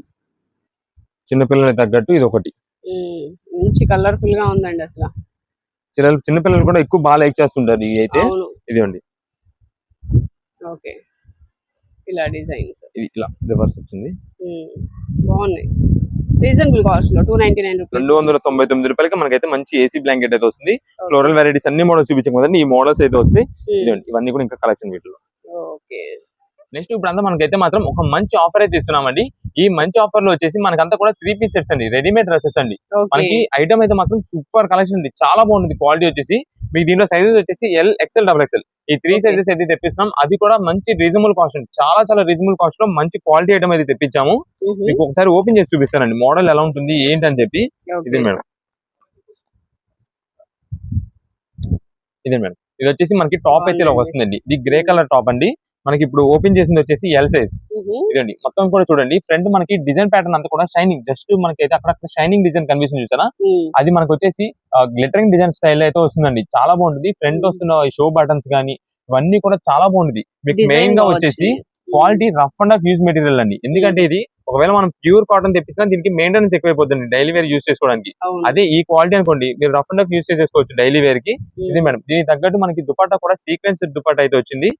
చిన్నపిల్లలకి తగ్గట్టు ఇది ఒకటి మంచి కలర్ఫుల్గా ఉందండి అసలు. చిన్న చిన్నపిల్లలు కూడా ఎక్కువ బాగా లైక్ చేస్తుంటారు ఇవి అయితే. అవును. ఇదిగోండి ఓకే. ఇలా డిజైన్స్. ఇది ఇలా రివర్స్ వచ్చింది. బాగున్నాయి. రీజనబుల్ కాస్ట్లో టూ నైన్టీ నైన్ రూపీస్. రెండు వందల తొంభై తొమ్మిది రూపాయలకి మనకైతే మంచి ఏసీ బ్లాంకెట్ అయితే వస్తుంది. ఫ్లోరల్ వెరైటీస్ అన్ని మోడల్స్ చూపించాం కదండి ఈ మోడల్స్ అయితే వస్తాయి. ఇదిగోండి ఇవన్నీ కూడా ఇంకా కలెక్షన్ వీటిలో. ఓకే. నెక్స్ట్ ఇప్పుడు అంతా మనకైతే మాత్రం ఒక మంచి ఆఫర్ అయితే ఇస్తున్నామండి. ఈ మంచి ఆఫర్లో వచ్చేసి మనకంతా కూడా త్రీ పీస్ సెట్స్ అండి. రెడీమేడ్ డ్రెస్సెస్ అండి. మనకి ఐటమ్ అయితే మాత్రం సూపర్ కలెక్షన్ ఉంది చాలా బాగుంటుంది క్వాలిటీ వచ్చేసి. మీకు దీంట్లో సైజెస్ వచ్చేసి ఎల్ ఎక్సెల్ డబల్ ఎక్సెల్ ఈ త్రీ. సైజెస్ అయితే తెప్పిస్తున్నాం. అది కూడా మంచి రీజనబుల్ కాస్ట్ అండి. చాలా చాలా రీజనబుల్ కాస్ట్లో మంచి క్వాలిటీ ఐటమ్ అయితే తెప్పించాము. మీకు ఒకసారి ఓపెన్ చేసి చూపిస్తానండి. మోడల్ ఎలా ఉంటుంది ఏంటి అని చెప్పి. ఇదే మేడం. ఇదే మేడం. ఇది వచ్చేసి మనకి టాప్ అయితే ఇలా. వస్తుందండి. ఇది గ్రే కలర్ టాప్ అండి. మనకి ఇప్పుడు ఓపెన్ చేసింది వచ్చేసి ఎల్ సైజ్ ఇదండి. మొత్తం కూడా చూడండి. ఫ్రంట్ మనకి డిజైన్ ప్యాటర్న్ అంతా కూడా షైనింగ్ జస్ట్ మనకి అయితే అక్కడ షైనింగ్ డిజైన్ కనిపిస్తుంది చూసారా? అది మనకు వచ్చేసి గ్లిటరింగ్ డిజైన్ స్టైల్ అయితే వస్తుందండి. చాలా బాగుంటుంది. ఫ్రంట్. వస్తున్న షో బటన్స్ కానీ ఇవన్నీ కూడా చాలా బాగుంటుంది. మీకు మెయిన్గా వచ్చేసి quality rough and of use material అండి. ఎందుకంటే ఇది ఒకవేళ మనం ప్యూర్ కాటన్ తెప్పించినా దీనికి మెయింటెనెన్స్ ఎక్కువైపోతుంది డైలీ వేర్ యూజ్ చేసుకోవడానికి. అదే ఈ క్వాలిటీ అనుకోండి మీరు రఫ్ అండ్ ఆఫ్ యూజ్ చేసుకోవచ్చు డైలీ వేర్కి. ఇది మేడం దీనికి తగ్గట్టు మనకి దుపట్టా కూడా సీక్వెన్స్ దుపట్టా అయితే వచ్చింది.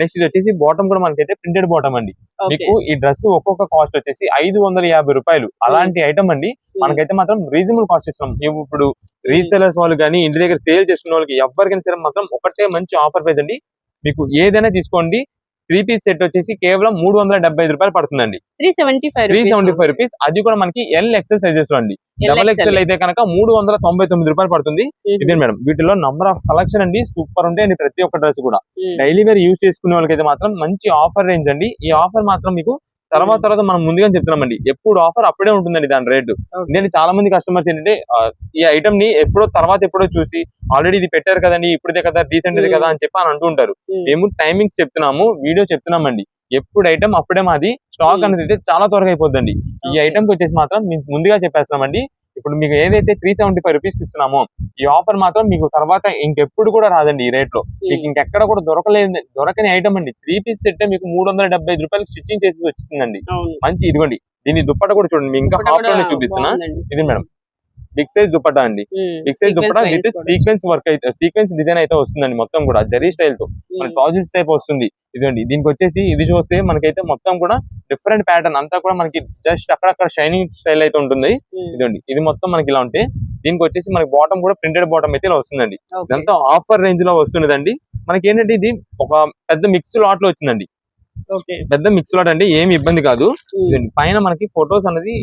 నెక్స్ట్ ఇది వచ్చేసి బాటమ్ కూడా మనకైతే ప్రింటెడ్ బాటమ్ అండి. మీకు ఈ డ్రెస్ ఒక్కొక్క కాస్ట్ వచ్చేసి ఐదు వందల యాభై రూపాయలు. అలాంటి ఐటమ్ అండి. మనకైతే మాత్రం రీజనబుల్ కాస్ట్ ఇస్తున్నాం. ఇవి ఇప్పుడు రీసెలర్స్ వాళ్ళు కానీ ఇంటి దగ్గర సేల్ చేస్తున్న వాళ్ళకి ఎవరికైనా సరే మాత్రం ఒకటే మంచి ఆఫర్ ప్రైస్ అండి. మీకు ఏదైనా తీసుకోండి. త్రీ పీస్ సెట్ వచ్చేసి కేవలం మూడు వందల డెబ్బై ఐదు రూపాయలు పడుతుందండి. Three seventy five three seventy five rupees. అది కూడా మనకి ఎల్ ఎక్సెల్ సైజెస్లో అండి. డబల్ ఎక్సెల్ అయితే కనుక మూడు వందల తొంభై తొమ్మిది రూపాయలు పడుతుంది. ఇదే మేడం? వీటిలో నంబర్ ఆఫ్ కలెక్షన్ అండి. సూపర్ ఉంటాయండి ప్రతి ఒక్క డ్రెస్ కూడా. డైలీ వేర్ యూజ్ చేసుకునే వాళ్ళకైతే మాత్రం మంచి ఆఫర్ రేంజ్ అండి. ఈ ఆఫర్ మాత్రం మీకు తర్వాత తర్వాత మనం ముందుగా చెప్తున్నామండి. ఎప్పుడు ఆఫర్ అప్పుడే ఉంటుందండి దాని రేటు ఎందుకంటే చాలా మంది కస్టమర్స్ ఏంటంటే ఈ ఐటమ్ని ఎప్పుడో తర్వాత ఎప్పుడో చూసి ఆల్రెడీ ఇది పెట్టారు కదండి ఇప్పుడే కదా రీసెంట్ ఇది కదా అని చెప్పి అని అంటూ ఉంటారు. మేము టైమింగ్స్ చెప్తున్నాము వీడియో చెప్తున్నామండి. ఎప్పుడు ఐటమ్ అప్పుడే మాది స్టాక్ Hmm. అనేది చాలా త్వరగా అయిపోద్దండి. ఈ. ఐటమ్ వచ్చేసి మాత్రం మీకు ముందుగా చెప్పేస్తున్నామండి. ఇప్పుడు మీకు ఏదైతే త్రీ సెవెంటీ ఫైవ్ రూపీస్ ఇస్తున్నామో ఈ ఆఫర్ మాత్రం మీకు తర్వాత ఇంకెప్పుడు కూడా రాదండి ఈ రేట్లో మీకు ఇంకెక్కడ కూడా దొరకలేదు దొరకని ఐటమ్ అండి. త్రీ పీస్ సెట్ మీకు మూడు వందల డెబ్బై ఐదు రూపాయలు స్టిచ్చింగ్ చేసి వచ్చిందండి. మంచి ఇదిగోండి. దీని దుప్పట కూడా చూడండి. ఇంకా హాఫ్లోనే చూపిస్తున్నా. ఇది మేడం. బిగ్ సైజ్ దుప్పట అండి. Big size dupatta with sequence work అయితే సీక్వెన్స్ డిజైన్ అయితే వస్తుందండి మొత్తం కూడా జరీ స్టైల్తో. మన టాజిల్స్ టైప్ వస్తుంది. ఇదండి దీనికి వచ్చేసి ఇది చూస్తే మనకైతే మొత్తం కూడా డిఫరెంట్ ప్యాటర్న్ అంతా కూడా మనకి జస్ట్ అక్కడక్కడ షైనింగ్ స్టైల్ అయితే ఉంటుంది. ఇదండి ఇది మొత్తం మనకి ఇలా ఉంటే దీనికి వచ్చేసి మనకి బాటమ్ కూడా ప్రింటెడ్ బాటమ్ అయితే ఇలా వస్తుందండి. ఇదంతా ఆఫర్ రేంజ్లో వస్తున్నదండి. మనకి ఏంటంటే ఇది ఒక పెద్ద మిక్స్ లాట్లో వచ్చిందండి. పెద్ద మిక్స్ లాట్ అండి ఏమి ఇబ్బంది కాదు. పైన మనకి ఫొటోస్ అనేది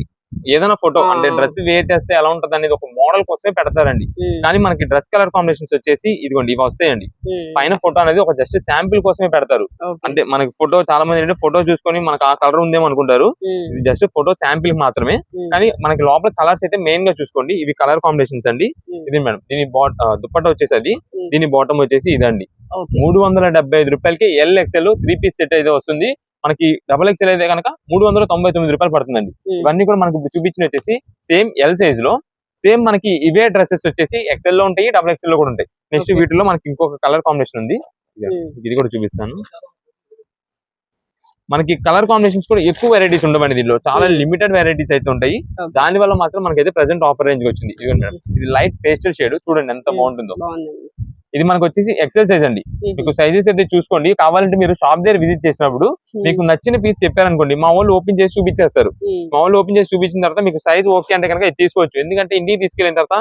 ఏదైనా ఫోటో. అంటే డ్రెస్ వేర్ చేస్తే ఎలా ఉంటది అనేది ఒక మోడల్ కోసమే పెడతారండి. కానీ మనకి డ్రెస్ కలర్ కాంబినేషన్స్ వచ్చేసి ఇదిగోండి ఇవి వస్తాయండి. పైన ఫోటో అనేది ఒక జస్ట్ శాంపిల్ కోసమే పెడతారు. అంటే మనకి ఫోటో చాలా మంది ఏంటంటే ఫోటో చూసుకొని మనకి ఆ కలర్ ఉందేమో అనుకుంటారు. ఇది జస్ట్ ఫోటో శాంపిల్ మాత్రమే. కానీ మనకి లోపల కలర్స్ అయితే మెయిన్గా చూసుకోండి. ఇవి కలర్ కాంబినేషన్స్ అండి. ఇది మేడం దీని బాట్ దుప్పట్ట వచ్చేసి అది దీని బాటమ్ వచ్చేసి ఇదండి. మూడు వందల డెబ్బై ఐదు రూపాయలకి L XL three piece set అయితే వస్తుంది. మనకి డబల్ ఎక్స్ఎల్ అయితే కనుక మూడు వందల తొంభై తొమ్మిది రూపాయలు పడుతుందండి. ఇవన్నీ కూడా మనకు చూపించిన వచ్చేసి సేమ్ ఎల్ సైజ్లో సేమ్ మనకి ఇవే డ్రెస్సెస్ వచ్చేసి ఎక్స్ఎల్లో ఉంటాయి డబల్ ఎక్స్ఎల్లో కూడా ఉంటాయి. నెక్స్ట్. వీటిలో మనకి ఇంకొక కలర్ కాంబినేషన్ ఉంది. ఇది కూడా చూపిస్తాను. మనకి కలర్ కాంబినేషన్స్ కూడా ఎక్కువ వెరైటీస్ ఉండవండి దీనిలో. చాలా. లిమిటెడ్ వెరైటీస్ అయితే ఉంటాయి. దాని వల్ల మాత్రం మనకైతే ప్రెసెంట్ ఆఫర్ రేంజ్ వచ్చింది. ఇది లైట్ పేస్టల్ షేడ్ చూడండి ఎంత. బాగుంటుందో. ఇది మనకు వచ్చేసి ఎక్సెల్ సైజ్ అండి మీకు సైజెస్ అయితే చూసుకోండి. కావాలంటే మీరు షాప్ దగ్గర విజిట్ చేసినప్పుడు మీకు నచ్చిన పీస్ చెప్పారనుకోండి మా వాళ్ళు ఓపెన్ చేసి చూపించేస్తారు. మా వాళ్ళు ఓపెన్ చేసి చూపించిన తర్వాత మీకు సైజ్ ఓకే అంటే కనుక ఇది తీసుకోవచ్చు. ఎందుకంటే ఇంటికి తీసుకెళ్ళిన తర్వాత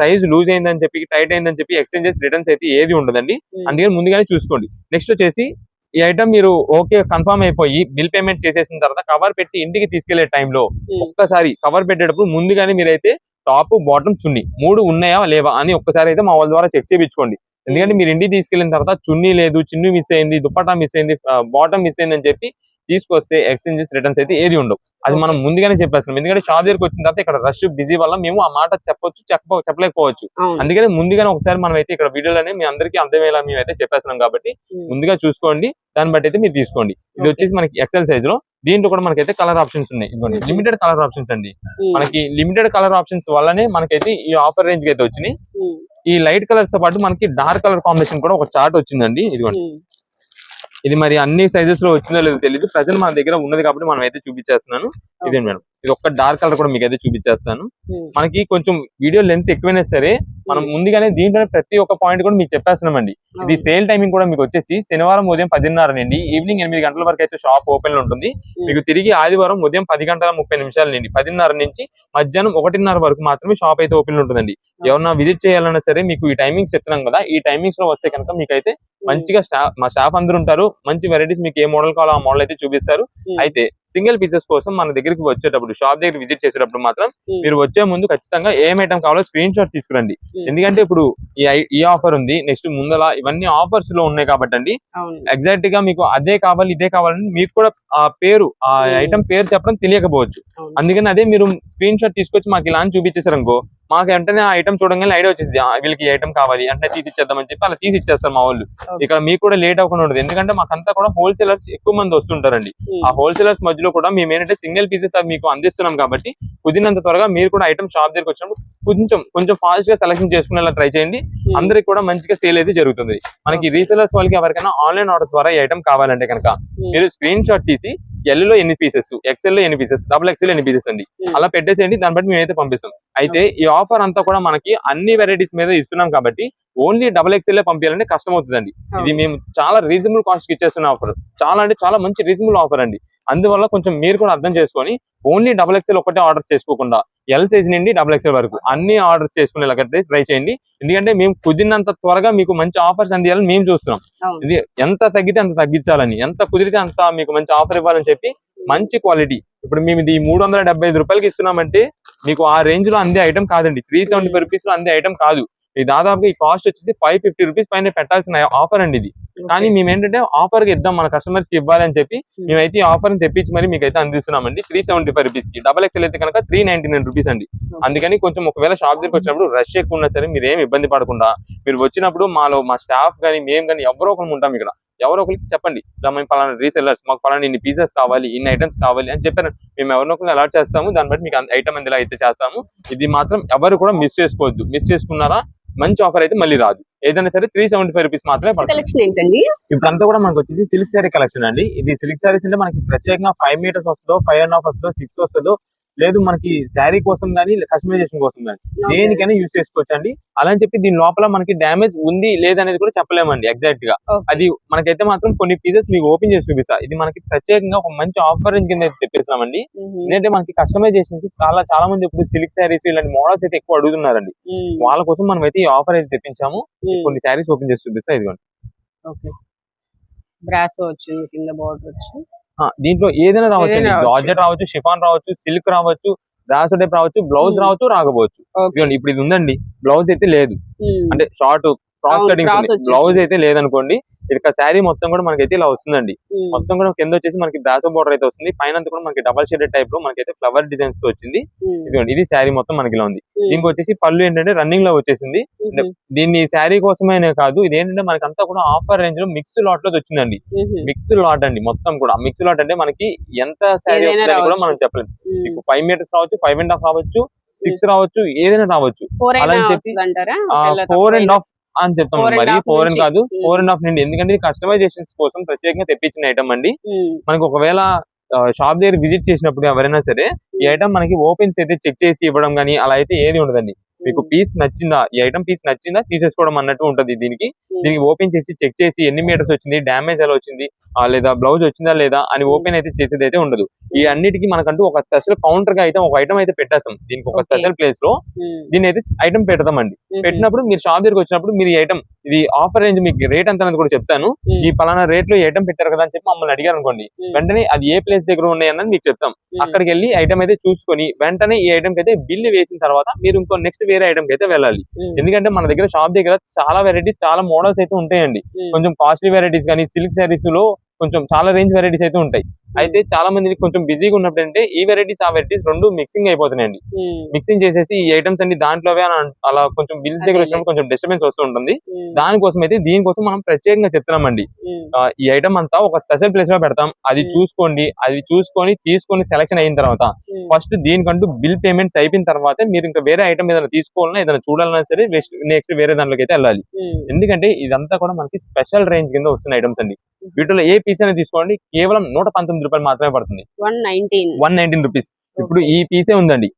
సైజ్ లూజ్ అయిందని చెప్పి టైట్ అయిందని చెప్పి ఎక్స్చేంజెస్ రిటర్న్స్ అయితే ఏది ఉండదండి. అందుకని ముందుగానే చూసుకోండి. నెక్స్ట్ వచ్చేసి ఈ ఐటమ్ మీరు ఓకే కన్ఫర్మ్ అయిపోయి బిల్ పేమెంట్ చేసేసిన తర్వాత కవర్ పెట్టి ఇంటికి తీసుకెళ్ళే టైంలో ఒక్కసారి కవర్ పెట్టేటప్పుడు ముందుగానే మీరైతే టాప్ బాటమ్ చున్నీ. మూడు ఉన్నాయా లేవా అని ఒక్కసారి అయితే మా వాళ్ళ ద్వారా చెక్ చేయించుకోండి. ఎందుకంటే మీరు ఇంటికి తీసుకెళ్ళిన తర్వాత చున్నీ లేదు చున్నీ మిస్ అయింది దుప్పటా మిస్ అయింది బాటమ్ మిస్ అయింది అని చెప్పి తీసుకొస్తే ఎక్స్చేంజెస్ రిటర్న్స్ అయితే ఏది ఉండవు. అది మనం ముందుగానే చెప్పేస్తున్నాం. ఎందుకంటే షాప్ దగ్గరికి వచ్చిన తర్వాత ఇక్కడ రష్ బిజీ వల్ల మేము ఆ మాట చెప్పొచ్చు చెప్ప చెప్పలేకపోవచ్చు. అందుకని ముందుగానే ఒకసారి మనం అయితే ఇక్కడ వీడియోలోనే మీ అందరికీ అర్థమయ్యేలా మేము అయితే చెప్పేస్తున్నాం కాబట్టి ముందుగా చూసుకోండి దాన్ని బట్టి అయితే మీరు తీసుకోండి. ఇది. వచ్చేసి మనకి ఎక్సెల్ సైజ్లో దీంట్లో కూడా మనకైతే కలర్ ఆప్షన్స్ ఉన్నాయి. ఇదిగోండి. లిమిటెడ్ కలర్ ఆప్షన్స్ అండి. మనకి లిమిటెడ్ కలర్ ఆప్షన్స్ వల్లనే మనకైతే ఈ ఆఫర్ రేంజ్కి అయితే వచ్చినాయి. ఈ లైట్ కలర్స్తో పాటు మనకి డార్క్ కలర్ కాంబినేషన్ కూడా ఒక చార్ట్ వచ్చిందండి. ఇదిగోండి. ఇది మరి అన్ని సైజెస్లో వచ్చిందో లేదో తెలియదు ప్రజెంట్ మన దగ్గర ఉన్నది కాబట్టి మనం అయితే చూపించేస్తున్నాను ఇదే మేడం? ఇది ఒక్క డార్క్ కలర్ కూడా మీకు అయితే చూపించేస్తాను మనకి కొంచెం వీడియో లెంత్ ఎక్కువైనా సరే మనం ముందుగానే దీంట్లోనే ప్రతి ఒక్క పాయింట్ కూడా మీకు చెప్పేస్తున్నామండి. ఇది సేల్ టైమింగ్ కూడా మీకు వచ్చేసి శనివారం ఉదయం పదిన్నర నుండి ఈవినింగ్ ఎనిమిది గంటల వరకు అయితే షాప్ ఓపెన్లో ఉంటుంది. మీకు తిరిగి ఆదివారం ఉదయం పది గంటల ముప్పై నిమిషాల నుండి పదిన్నర నుంచి మధ్యాహ్నం ఒకటిన్నర వరకు మాత్రమే షాప్ అయితే ఓపెన్ ఉంటుందండి. ఎవరన్నా విజిట్ చేయాలన్నా సరే మీకు ఈ టైమింగ్స్ చెప్తున్నాం కదా ఈ టైమింగ్స్లో వస్తే కనుక మీకు అయితే మంచిగా మా స్టాఫ్ అందరూ ఉంటారు. మంచి వెరైటీస్ మీకు ఏ మోడల్ కావాలో ఆ మోడల్ అయితే చూపిస్తారు. అయితే సింగిల్ పీసెస్ కోసం మన దగ్గరికి వచ్చేటప్పుడు షాప్ దగ్గర విజిట్ చేసేటప్పుడు మాత్రం మీరు వచ్చే ముందు ఖచ్చితంగా ఏం ఐటమ్ కావాలో స్క్రీన్ షాట్ తీసుకురండి. ఎందుకంటే ఇప్పుడు ఈ ఆఫర్ ఉంది నెక్స్ట్ ముందల ఇవన్నీ ఆఫర్స్లో ఉన్నాయి కాబట్టి అండి ఎగ్జాక్ట్గా మీకు అదే కావాలి ఇదే కావాలని మీకు కూడా ఆ పేరు ఆ. ఐటమ్ పేరు చెప్పడం తెలియకపోవచ్చు. అందుకని అదే మీరు స్క్రీన్ షాట్ తీసుకొచ్చి మాకు ఇలా అని చూపించేసారు అనుకో మాకు వెంటనే ఆ ఐటమ్ చూడగానే ఐడియా వచ్చేసి వీళ్ళకి ఈ ఐటమ్ కావాలి అంటే తీసి ఇచ్చేద్దామని చెప్పి అలా తీసి ఇచ్చేస్తారు మా వాళ్ళు. ఇక్కడ మీకు కూడా లేట్ అవ్వకుండా ఉండదు. ఎందుకంటే మాకంతా కూడా హోల్సేలర్స్ ఎక్కువ మంది వస్తుంటారండి. ఆ హోల్సేలర్స్ మధ్యలో కూడా మేము ఏంటంటే సింగిల్ పీసెస్ అవి మీకు అందిస్తున్నాం కాబట్టి కుదిరినంత త్వరగా మీరు కూడా ఐటమ్ షాప్ దగ్గరికి వచ్చినప్పుడు కొంచెం కొంచెం ఫాస్ట్గా సెలెక్షన్ చేసుకునేలా ట్రై చేయండి. అందరికి కూడా మంచిగా సేల్ అయితే జరుగుతుంది. మనకి రీసెలర్స్ వాళ్ళకి ఎవరికైనా ఆన్లైన్ ఆర్డర్ ద్వారా ఈ ఐటమ్ కావాలంటే కనుక మీరు స్క్రీన్ షాట్ తీసి ఎల్లో ఎన్ని పీసెస్ ఎక్సెల్లో ఎన్ని పీసెస్ డబుల్ ఎక్సెల్ ఎన్ని పీసెస్ అండి? Hmm. అలా పెట్టేసేయండి దాన్ని బట్టి మేమైతే పంపిస్తాం. అయితే ఈ ఆఫర్ అంతా కూడా మనకి అన్ని వెరైటీస్ మీద ఇస్తున్నాం కాబట్టి ఓన్లీ డబుల్ ఎక్సెల్ పంపించాలంటే కష్టం అవుతుందండి ఇది మేము చాలా రీజనబుల్ కాస్ట్కి ఇచ్చేస్తున్న ఆఫర్ చాలా అంటే చాలా మంచి రీజనబుల్ ఆఫర్ అండి. అందువల్ల కొంచెం మీరు కూడా అర్థం చేసుకొని ఓన్లీ డబుల్ ఎక్సెల్ ఒకటే ఆర్డర్ చేసుకోకుండా ఎల్ సైజ్ నుండి డబుల్ ఎక్సెల్ వరకు అన్ని ఆర్డర్స్ చేసుకునేలాగైతే ట్రై చేయండి. ఎందుకంటే మేము కుదిరినంత త్వరగా మీకు మంచి ఆఫర్స్ అందియాలని మేము చూస్తున్నాం. ఇది ఎంత తగ్గితే అంత తగ్గించాలని ఎంత కుదిరితే అంత మీకు మంచి ఆఫర్ ఇవ్వాలని చెప్పి మంచి క్వాలిటీ ఇప్పుడు మేము ఇది మూడు వందల డెబ్బై ఐదు రూపాయలకి ఇస్తున్నామంటే మీకు ఆ రేంజ్లో అందే ఐటమ్ కాదండి. త్రీ సెవెంటీ ఫైవ్ రూపీస్లో అందే ఐటమ్ కాదు. ఇది దాదాపుగా ఈ కాస్ట్ వచ్చేసి ఫైవ్ ఫిఫ్టీ రూపీస్ పైన పెట్టాల్సిన ఆఫర్ అండి ఇది. కానీ మేము ఏంటంటే ఆఫర్కి ఇద్దాం మన కస్టమర్స్కి ఇవ్వాలి అని చెప్పి మేమైతే ఈ ఆఫర్ని తెప్పించి మరి మీకు అయితే అందిస్తున్నామండి. త్రీ సెవెంటీ ఫైవ్ రూపీస్కి డబల్ ఎక్స్ఎల్ అయితే కనుక త్రీ నైన్టీ నైన్ రూపీస్ అండి అందుకని కొంచెం ఒకవేళ షాప్ దగ్గరికి వచ్చినప్పుడు రష్ ఎక్కువ ఉన్నా సరే మీరు ఏం ఇబ్బంది పడకుండా మీరు వచ్చినప్పుడు మాలో మా స్టాఫ్ కానీ మేము కానీ ఎవరో ఒకరు ఉంటాం ఇక్కడ. ఎవరో ఒకరికి చెప్పండి. ఇలా మేము పలానా రీసెల్లర్స్ మాకు పలానా ఇన్ని పీసెస్ కావాలి ఇన్ని ఐటమ్స్ కావాలి అని చెప్పారు. మేము ఎవరినో ఒకరిని అలాట్ చేస్తాము. దాన్ని బట్టి మీకు ఐటమ్ ఎందులో అయితే చేస్తాము. ఇది మాత్రం ఎవరు కూడా మిస్ చేసుకోవద్దు. మిస్ చేసుకున్నారా? మంచి ఆఫర్ అయితే మళ్ళీ రాదు. ఏదైనా సరే త్రీ సెవెంటీ ఫైవ్ రూపీస్ మాత్రమే కలెక్షన్ ఏంటండి? ఇప్పుడంతా కూడా మనకు వచ్చేసి సిల్క్ శారీ కలెక్షన్ అండి. ఇది సిల్క్ శారీస్ అంటే మనకి ప్రత్యేకంగా ఫైవ్ మీటర్స్ వస్తుందో ఫైవ్ అండ్ హాఫ్ వస్తుందో సిక్స్ వస్తుందో లేదు మనకి శారీ కోసం కానీ కస్టమైజేషన్ కోసం కానీ దేనికైనా యూజ్ చేసుకోవచ్చు అండి అలా అని చెప్పి దీని లోపల మనకి డ్యామేజ్ ఉంది లేదనేది కూడా చెప్పలేమండి ఎగ్జాక్ట్గా. అది మనకైతే మాత్రం కొన్ని పీసెస్ మీకు ఓపెన్ చేసి చూపిస్తా. ఇది మనకి ప్రత్యేకంగా ఒక మంచి ఆఫర్ కింద అయితే తెప్పిస్తున్నామండి ఎందుకంటే మనకి కస్టమైజేషన్కి చాలా చాలా మంది ఇప్పుడు సిల్క్ శారీస్ ఇలాంటి మోడల్స్ అయితే ఎక్కువ అడుగుతున్నారండి. వాళ్ళ కోసం మనం అయితే ఈ ఆఫర్ అయితే తెప్పించాము. కొన్ని శారీస్ ఓపెన్ చేసి చూపిస్తా ఇదిగోండి. ఓకే బ్రాసో వచ్చింది కింద బార్డర్ వచ్చి. దీంట్లో ఏదైనా రావచ్చు. జార్జెట్ రావచ్చు షిఫాన్ రావచ్చు సిల్క్ రావచ్చు బ్రాసో టైప్ రావచ్చు బ్లౌజ్ Hmm. రావచ్చు రాకపోవచ్చు. ఇప్పుడు ఇది ఉందండి. బ్లౌజ్ అయితే లేదు. అంటే షార్ట్ క్రాస్ కటింగ్. బ్లౌజ్ అయితే లేదనుకోండి ఇక శారీ మొత్తం కూడా మనకైతే ఇలా వస్తుందండి. మొత్తం కూడా కింద వచ్చేసి మనకి బ్రాసో బోర్డర్ అయితే వస్తుంది. పైన కూడా మనకి డబల్ షేడెడ్ టైప్లో మనకైతే ఫ్లవర్ డిజైన్స్ వచ్చింది. ఇది శారీ మొత్తం మనకి ఇలా ఉంది. దీనికి వచ్చేసి పళ్ళు ఏంటంటే రన్నింగ్లో వచ్చేసింది. దీన్ని శారీ కోసమైనే కాదు ఇది ఏంటంటే మనకి అంతా కూడా ఆఫర్ రేంజ్లో మిక్స్ లాట్లో వచ్చిందండి. మిక్స్ లాట్ అండి మొత్తం కూడా. మిక్స్ లాట్ అంటే మనకి ఎంత శారీ వస్తుందని కూడా. మనం చెప్పలేము మీకు ఫైవ్ మీటర్స్ రావచ్చు ఫైవ్ అండ్ హాఫ్ రావచ్చు సిక్స్ రావచ్చు ఏదైనా రావచ్చు. అలా చెప్పి, ఫోర్ అండ్ హాఫ్ అని చెప్తాం మరి. half ఫోర్ అని నుంచి. కాదు Hmm. ఫోర్ అండ్ హాఫ్ నుండి. ఎందుకంటే ఇది కస్టమైజేషన్స్ కోసం ప్రత్యేకంగా తెప్పించిన ఐటమ్ అండి. మనకి ఒకవేళ షాప్ దగ్గర విజిట్ చేసినప్పుడు ఎవరైనా సరే ఈ ఐటమ్ మనకి ఓపెన్స్ అయితే చెక్ చేసి ఇవ్వడం కానీ అలా అయితే ఏది ఉండదండి. మీకు పీస్ నచ్చిందా? ఈ ఐటమ్ పీస్ నచ్చిందా? తీసేసుకోవడం అన్నట్టు ఉంటది దీనికి. దీనికి ఓపెన్ చేసి చెక్ చేసి ఎన్ని మీటర్స్ వచ్చింది? డ్యామేజ్ ఎలా వచ్చింది? లేదా బ్లౌజ్ వచ్చిందా లేదా? అని ఓపెన్ అయితే చేసేది అయితే ఉండదు. ఈ అన్నిటికీ మనకంటూ ఒక స్పెషల్ కౌంటర్గా అయితే ఒక ఐటమ్ అయితే పెట్టేస్తాం. దీనికి ఒక. స్పెషల్ ప్లేస్లో దీన్ని అయితే ఐటమ్ పెడతామండి. పెట్టినప్పుడు మీరు షాప్ దగ్గరికి వచ్చినప్పుడు మీరు ఈ ఐటమ్ ఇది ఆఫర్ రేంజ్ మీకు రేట్ ఎంత అనేది కూడా చెప్తాను. ఈ పలానా రేట్లో ఐటమ్ పెట్టారు కదా అని చెప్పి మమ్మల్ని అడిగారు అనుకోండి వెంటనే అది ఏ ప్లేస్ దగ్గర ఉన్నాయి అన్నది మీకు చెప్తాం. అక్కడికి వెళ్ళి ఐటమ్ అయితే చూసుకొని వెంటనే ఈ ఐటమ్ అయితే బిల్ వేసిన తర్వాత మీరు ఇంకో నెక్స్ట్ వేరే ఐటమ్ అయితే వెళ్ళాలి. ఎందుకంటే మన దగ్గర షాప్ దగ్గర చాలా వెరైటీస్ చాలా మోడల్స్ అయితే ఉంటాయండి. కొంచెం కాస్ట్లీ వెరైటీస్ కానీ సిల్క్ శారీస్లో కొంచెం చాలా రేంజ్ వెరైటీస్ అయితే ఉంటాయి. అయితే చాలా మంది కొంచెం బిజీగా ఉన్నప్పుడు అంటే ఈ వెరైటీస్ ఆ వెరైటీస్ రెండు మిక్సింగ్ అయిపోతున్నాయండి. మిక్సింగ్ చేసేసి ఈ ఐటమ్స్ అన్ని దాంట్లోవే అలా కొంచెం బిల్స్ దగ్గర. వచ్చినప్పుడు కొంచెం డిస్టర్బెన్స్ వస్తూ ఉంటుంది. దానికోసం అయితే దీనికోసం మనం ప్రత్యేకంగా చెప్తున్నామండి. ఈ ఐటమ్ అంతా ఒక స్పెషల్ ప్లేస్లో పెడతాం. అది Hmm. చూసుకోండి అది చూసుకొని తీసుకొని సెలెక్షన్ అయిన తర్వాత ఫస్ట్ దీనికంటూ బిల్ పేమెంట్స్ అయిపోయిన తర్వాత మీరు ఇంకా వేరే ఐటమ్ ఏదైనా తీసుకోవాలన్నా ఏదైనా చూడాలన్నా సరే నెక్స్ట్ వేరే దాంట్లోకి అయితే వెళ్ళాలి ఎందుకంటే ఇదంతా కూడా మనకి స్పెషల్ రేంజ్ కింద వస్తున్న ఐటమ్స్ అండి. వీటిలో ఏ పీస్ అనేది తీసుకోండి. కేవలం నూట పంతొమ్మిది రూపాయలు మాత్రమే పడుతుంది. One nineteen. రూపీస్. ఇప్పుడు ఈ పీసే ఉందండి.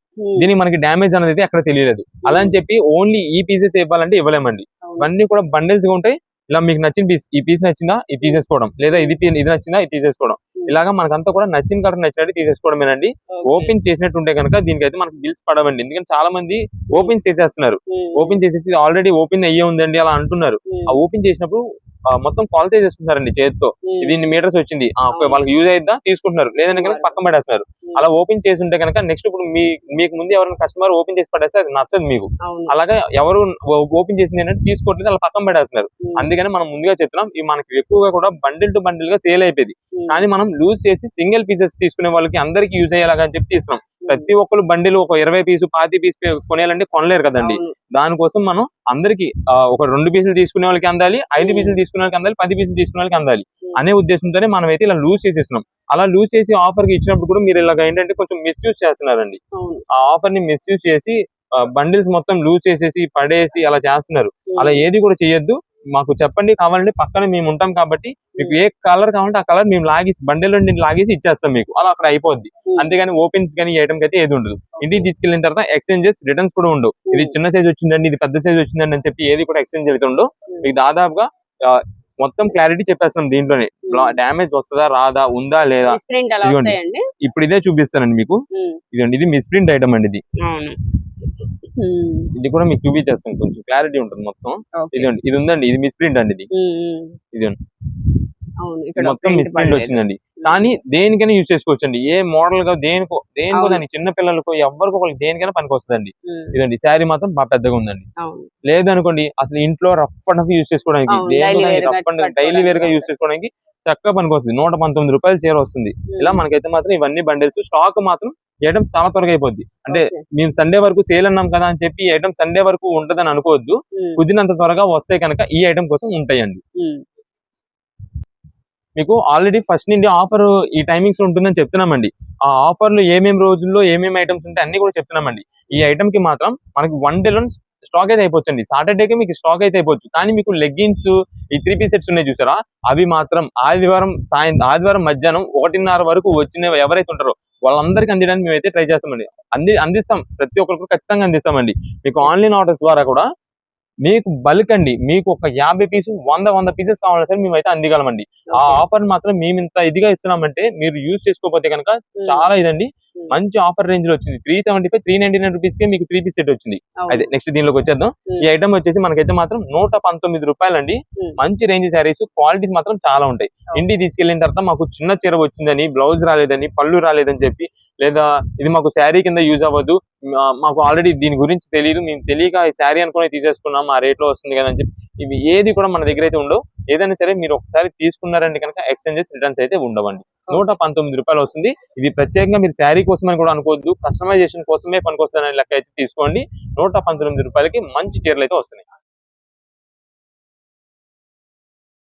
దీనికి మనకి డ్యామేజ్ అనేది అయితే అక్కడ తెలియలేదు. అలా అని చెప్పి ఓన్లీ ఈ పీసెస్ ఇవ్వాలంటే ఇవ్వలేమండి. ఇవన్నీ కూడా బండిల్స్గా ఉంటాయి. ఇలా మీకు నచ్చిన పీస్ ఈ పీస్ నచ్చిందా? ఇది తీసేసుకోవడం. లేదా ఇది ఇది నచ్చిందా? ఇది తీసేసుకోవడం. ఇలాగా మనకంతా కూడా నచ్చిన కలర్ నచ్చినట్టు తీసేసుకోవడమేనండి. ఓపెన్ చేసినట్టు ఉంటే కనుక దీనికైతే మనకి బిల్స్ పడవండి. ఎందుకంటే చాలా మంది ఓపెన్ చేసేస్తున్నారు. ఓపెన్ చేసేసి ఆల్రెడీ ఓపెన్ అయ్యే ఉందండి అలా అంటున్నారు. ఆ ఓపెన్ చేసినప్పుడు మొత్తం క్వాలిటీ చేసుకుంటారండి చేతితో. ఇది ఇన్ని మీటర్స్ వచ్చింది. వాళ్ళకి యూజ్ అయిద్దా? తీసుకుంటున్నారు. లేదంటే కనుక పక్కన పడేస్తున్నారు. అలా ఓపెన్ చేసి ఉంటే కనుక నెక్స్ట్ ఇప్పుడు మీ మీకు ముందు ఎవరైనా కస్టమర్ ఓపెన్ చేసి పడేస్తే అది నచ్చదు మీకు. అలాగా ఎవరు ఓపెన్ చేసింది ఏంటంటే తీసుకోవట్లేదు అలా పక్కన పడేస్తున్నారు. అందుకని మనం ముందుగా చెప్తున్నాం ఇవి మనకి ఎక్కువగా కూడా బండిల్ టు బండిల్గా సేల్ అయిపోయింది. కానీ మనం లూజ్ చేసి సింగిల్ పీసెస్ తీసుకునే వాళ్ళకి అందరికి యూజ్ అయ్యేలాగా అని చెప్పి తీస్తున్నాం. ప్రతి ఒక్కరు బండిలు ఒక ఇరవై పీసు పాతి పీస్ కొనేయాలంటే కొనలేరు కదండి. దానికోసం మనం అందరికి ఒక రెండు పీసులు తీసుకునే వాళ్ళకి అందాలి ఐదు. పీసులు తీసుకునే వాళ్ళకి అందాలి పది పీసులు తీసుకునే వాళ్ళకి అందాలి. అనే ఉద్దేశంతోనే మనం అయితే ఇలా లూజ్ చేసేస్తున్నాం. అలా లూజ్ చేసి ఆఫర్కి ఇచ్చినప్పుడు కూడా మీరు ఇలాగ ఏంటంటే కొంచెం మిస్యూజ్ చేస్తున్నారండి. ఆ ఆఫర్ని మిస్యూజ్ చేసి బండిల్స్ మొత్తం లూజ్ చేసేసి పడేసి అలా చేస్తున్నారు. అలా ఏది కూడా చేయొద్దు. మాకు చెప్పండి కావాలంటే పక్కన మేము ఉంటాం కాబట్టి మీకు ఏ కలర్ కావాలంటే ఆ కలర్ మేము లాగేసి బండిల్ లాగేసి ఇచ్చేస్తాం మీకు. అలా అక్కడ అయిపోద్ది. అంతేగాని ఓపెన్స్ కానీ ఐటమ్ అయితే ఏది ఉండదు. ఇంటికి తీసుకెళ్ళిన తర్వాత ఎక్స్చేంజెస్ రిటర్న్స్ కూడా ఉండవు. ఇది చిన్న సైజ్ వచ్చిందండి ఇది పెద్ద సైజ్ వచ్చిందండి అని చెప్పి ఏది కూడా ఎక్స్చేంజ్ అయితే ఉండవు. మీకు దాదాపుగా మొత్తం క్లారిటీ చెప్పేస్తాం దీంట్లోనే. డ్యామేజ్ వస్తుందా రాదా ఉందా లేదా? ఇప్పుడు ఇదే చూపిస్తానండి మీకు. ఇదండి ఇది మిస్ప్రింట్ ఐటమ్ అండి ఇది. ఇది కూడా మీకు చూపించేస్తాం కొంచెం. క్లారిటీ ఉంటుంది మొత్తం. ఇదండి ఇది ఉందండి ఇది మిస్ప్రింట్ అండి ఇది. ఇదిగోండి. అవును ఇది ఇక్కడ మొత్తం మిస్ప్రింట్. వచ్చిందండి. కానీ దేనికైనా యూజ్ చేసుకోవచ్చండి. ఏ మోడల్గా దేనికో దేనికో. దానికి చిన్న పిల్లలకు ఎవరికో ఒకరికి దేనికైనా పనికి వస్తుందండి. ఉమ్, ఇదండి శారీ మాత్రం బాగా పెద్దగా ఉందండి. లేదనుకోండి అసలు ఇంట్లో రఫ్ అండ్ రఫ్ యూజ్ చేసుకోవడానికి రఫ్ అండ్ డైలీ వేర్గా యూజ్ చేసుకోవడానికి చక్కగా పనికి వస్తుంది. నూట పంతొమ్మిది రూపాయలు చీర వస్తుంది. ఇలా మనకైతే మాత్రం ఇవన్నీ బండిల్స్ స్టాక్ మాత్రం ఐటమ్ చాలా త్వరగా అయిపోద్ది. అంటే. మేము సండే వరకు సేల్ అన్నాం కదా అని చెప్పి ఈ ఐటమ్ సండే వరకు ఉంటదని అనుకోవద్దు. ఉమ్, కుదిరినంత త్వరగా వస్తే కనుక ఈ ఐటమ్ కోసం ఉంటాయండి. మీకు ఆల్రెడీ ఫస్ట్ నుండి ఆఫర్ ఈ టైమింగ్స్ ఉంటుందని చెప్తున్నామండి. ఆ ఆఫర్లో ఏమేమి రోజుల్లో ఏమేమి ఐటమ్స్ ఉంటాయి అన్ని కూడా చెప్తున్నామండి. ఈ ఐటమ్కి మాత్రం మనకి వన్ డేలో స్టాక్ అయితే అయిపోతుంది సాటర్డేకి మీకు స్టాక్ అయితే అయిపోవచ్చు. కానీ మీకు లెగ్గిన్స్ ఈ త్రీ పీస్ సెట్స్ ఉన్నాయి చూసారా? అవి మాత్రం ఆదివారం సాయంత్రం ఆదివారం మధ్యాహ్నం ఒకటిన్నర వరకు వచ్చిన ఎవరైతే ఉంటారో వాళ్ళందరికీ అందించడానికి మేమైతే ట్రై చేస్తామండి. అంది అందిస్తాం. ప్రతి ఒక్కరికి ఖచ్చితంగా అందిస్తామండి. మీకు ఆన్లైన్ ఆర్డర్స్ ద్వారా కూడా మీకు బల్క్ అండి. మీకు ఒక యాభై పీసు వంద వంద పీసెస్ కావాలని సరే మేమైతే అందిగలమండి ఆ. ఆఫర్ మాత్రం మేము ఇంత ఇదిగా ఇస్తున్నామంటే మీరు యూజ్ చేసుకోకపోతే కనుక ఉమ్, చాలా ఇదండి. Hmm. మంచి ఆఫర్ రేంజ్లో వచ్చింది. Three seventy five three ninety nine రూపీస్కి మీకు త్రీ పీస్ సెట్ వచ్చింది. అయితే నెక్స్ట్ దీనిలోకి వచ్చేద్దాం. ఈ ఐటమ్ వచ్చేసి మనకైతే మాత్రం నూట పంతొమ్మిది రూపాయలండి. మంచి రేంజ్ శారీస్ క్వాలిటీస్ మాత్రం చాలా ఉంటాయి. ఇంటికి తీసుకెళ్ళిన తర్వాత మాకు చిన్న చీర వచ్చిందని బ్లౌజ్ రాలేదని పళ్ళు రాలేదని చెప్పి లేదా ఇది మాకు శారీ కింద యూజ్ అవ్వదు. మాకు ఆల్రెడీ దీని గురించి తెలియదు మేము తెలియక ఈ శారీ అనుకుని తీసేసుకున్నాం ఆ రేట్లో వస్తుంది కదా అని చెప్పి. ఇవి ఏది కూడా మన దగ్గర అయితే ఉండవు. ఏదైనా సరే మీరు ఒకసారి తీసుకున్నారంటే కనుక ఎక్స్చేంజెస్ రిటర్న్స్ అయితే ఉండవండి. నూట పంతొమ్మిది రూపాయలు వస్తుంది. ఇది ప్రత్యేకంగా మీరు శారీ కోసం అని కూడా అనుకోవద్దు. కస్టమైజేషన్ కోసమే పనికొస్తుందనే లెక్క అయితే తీసుకోండి. నూట పంతొమ్మిది రూపాయలకి మంచి చీరలు అయితే వస్తున్నాయి.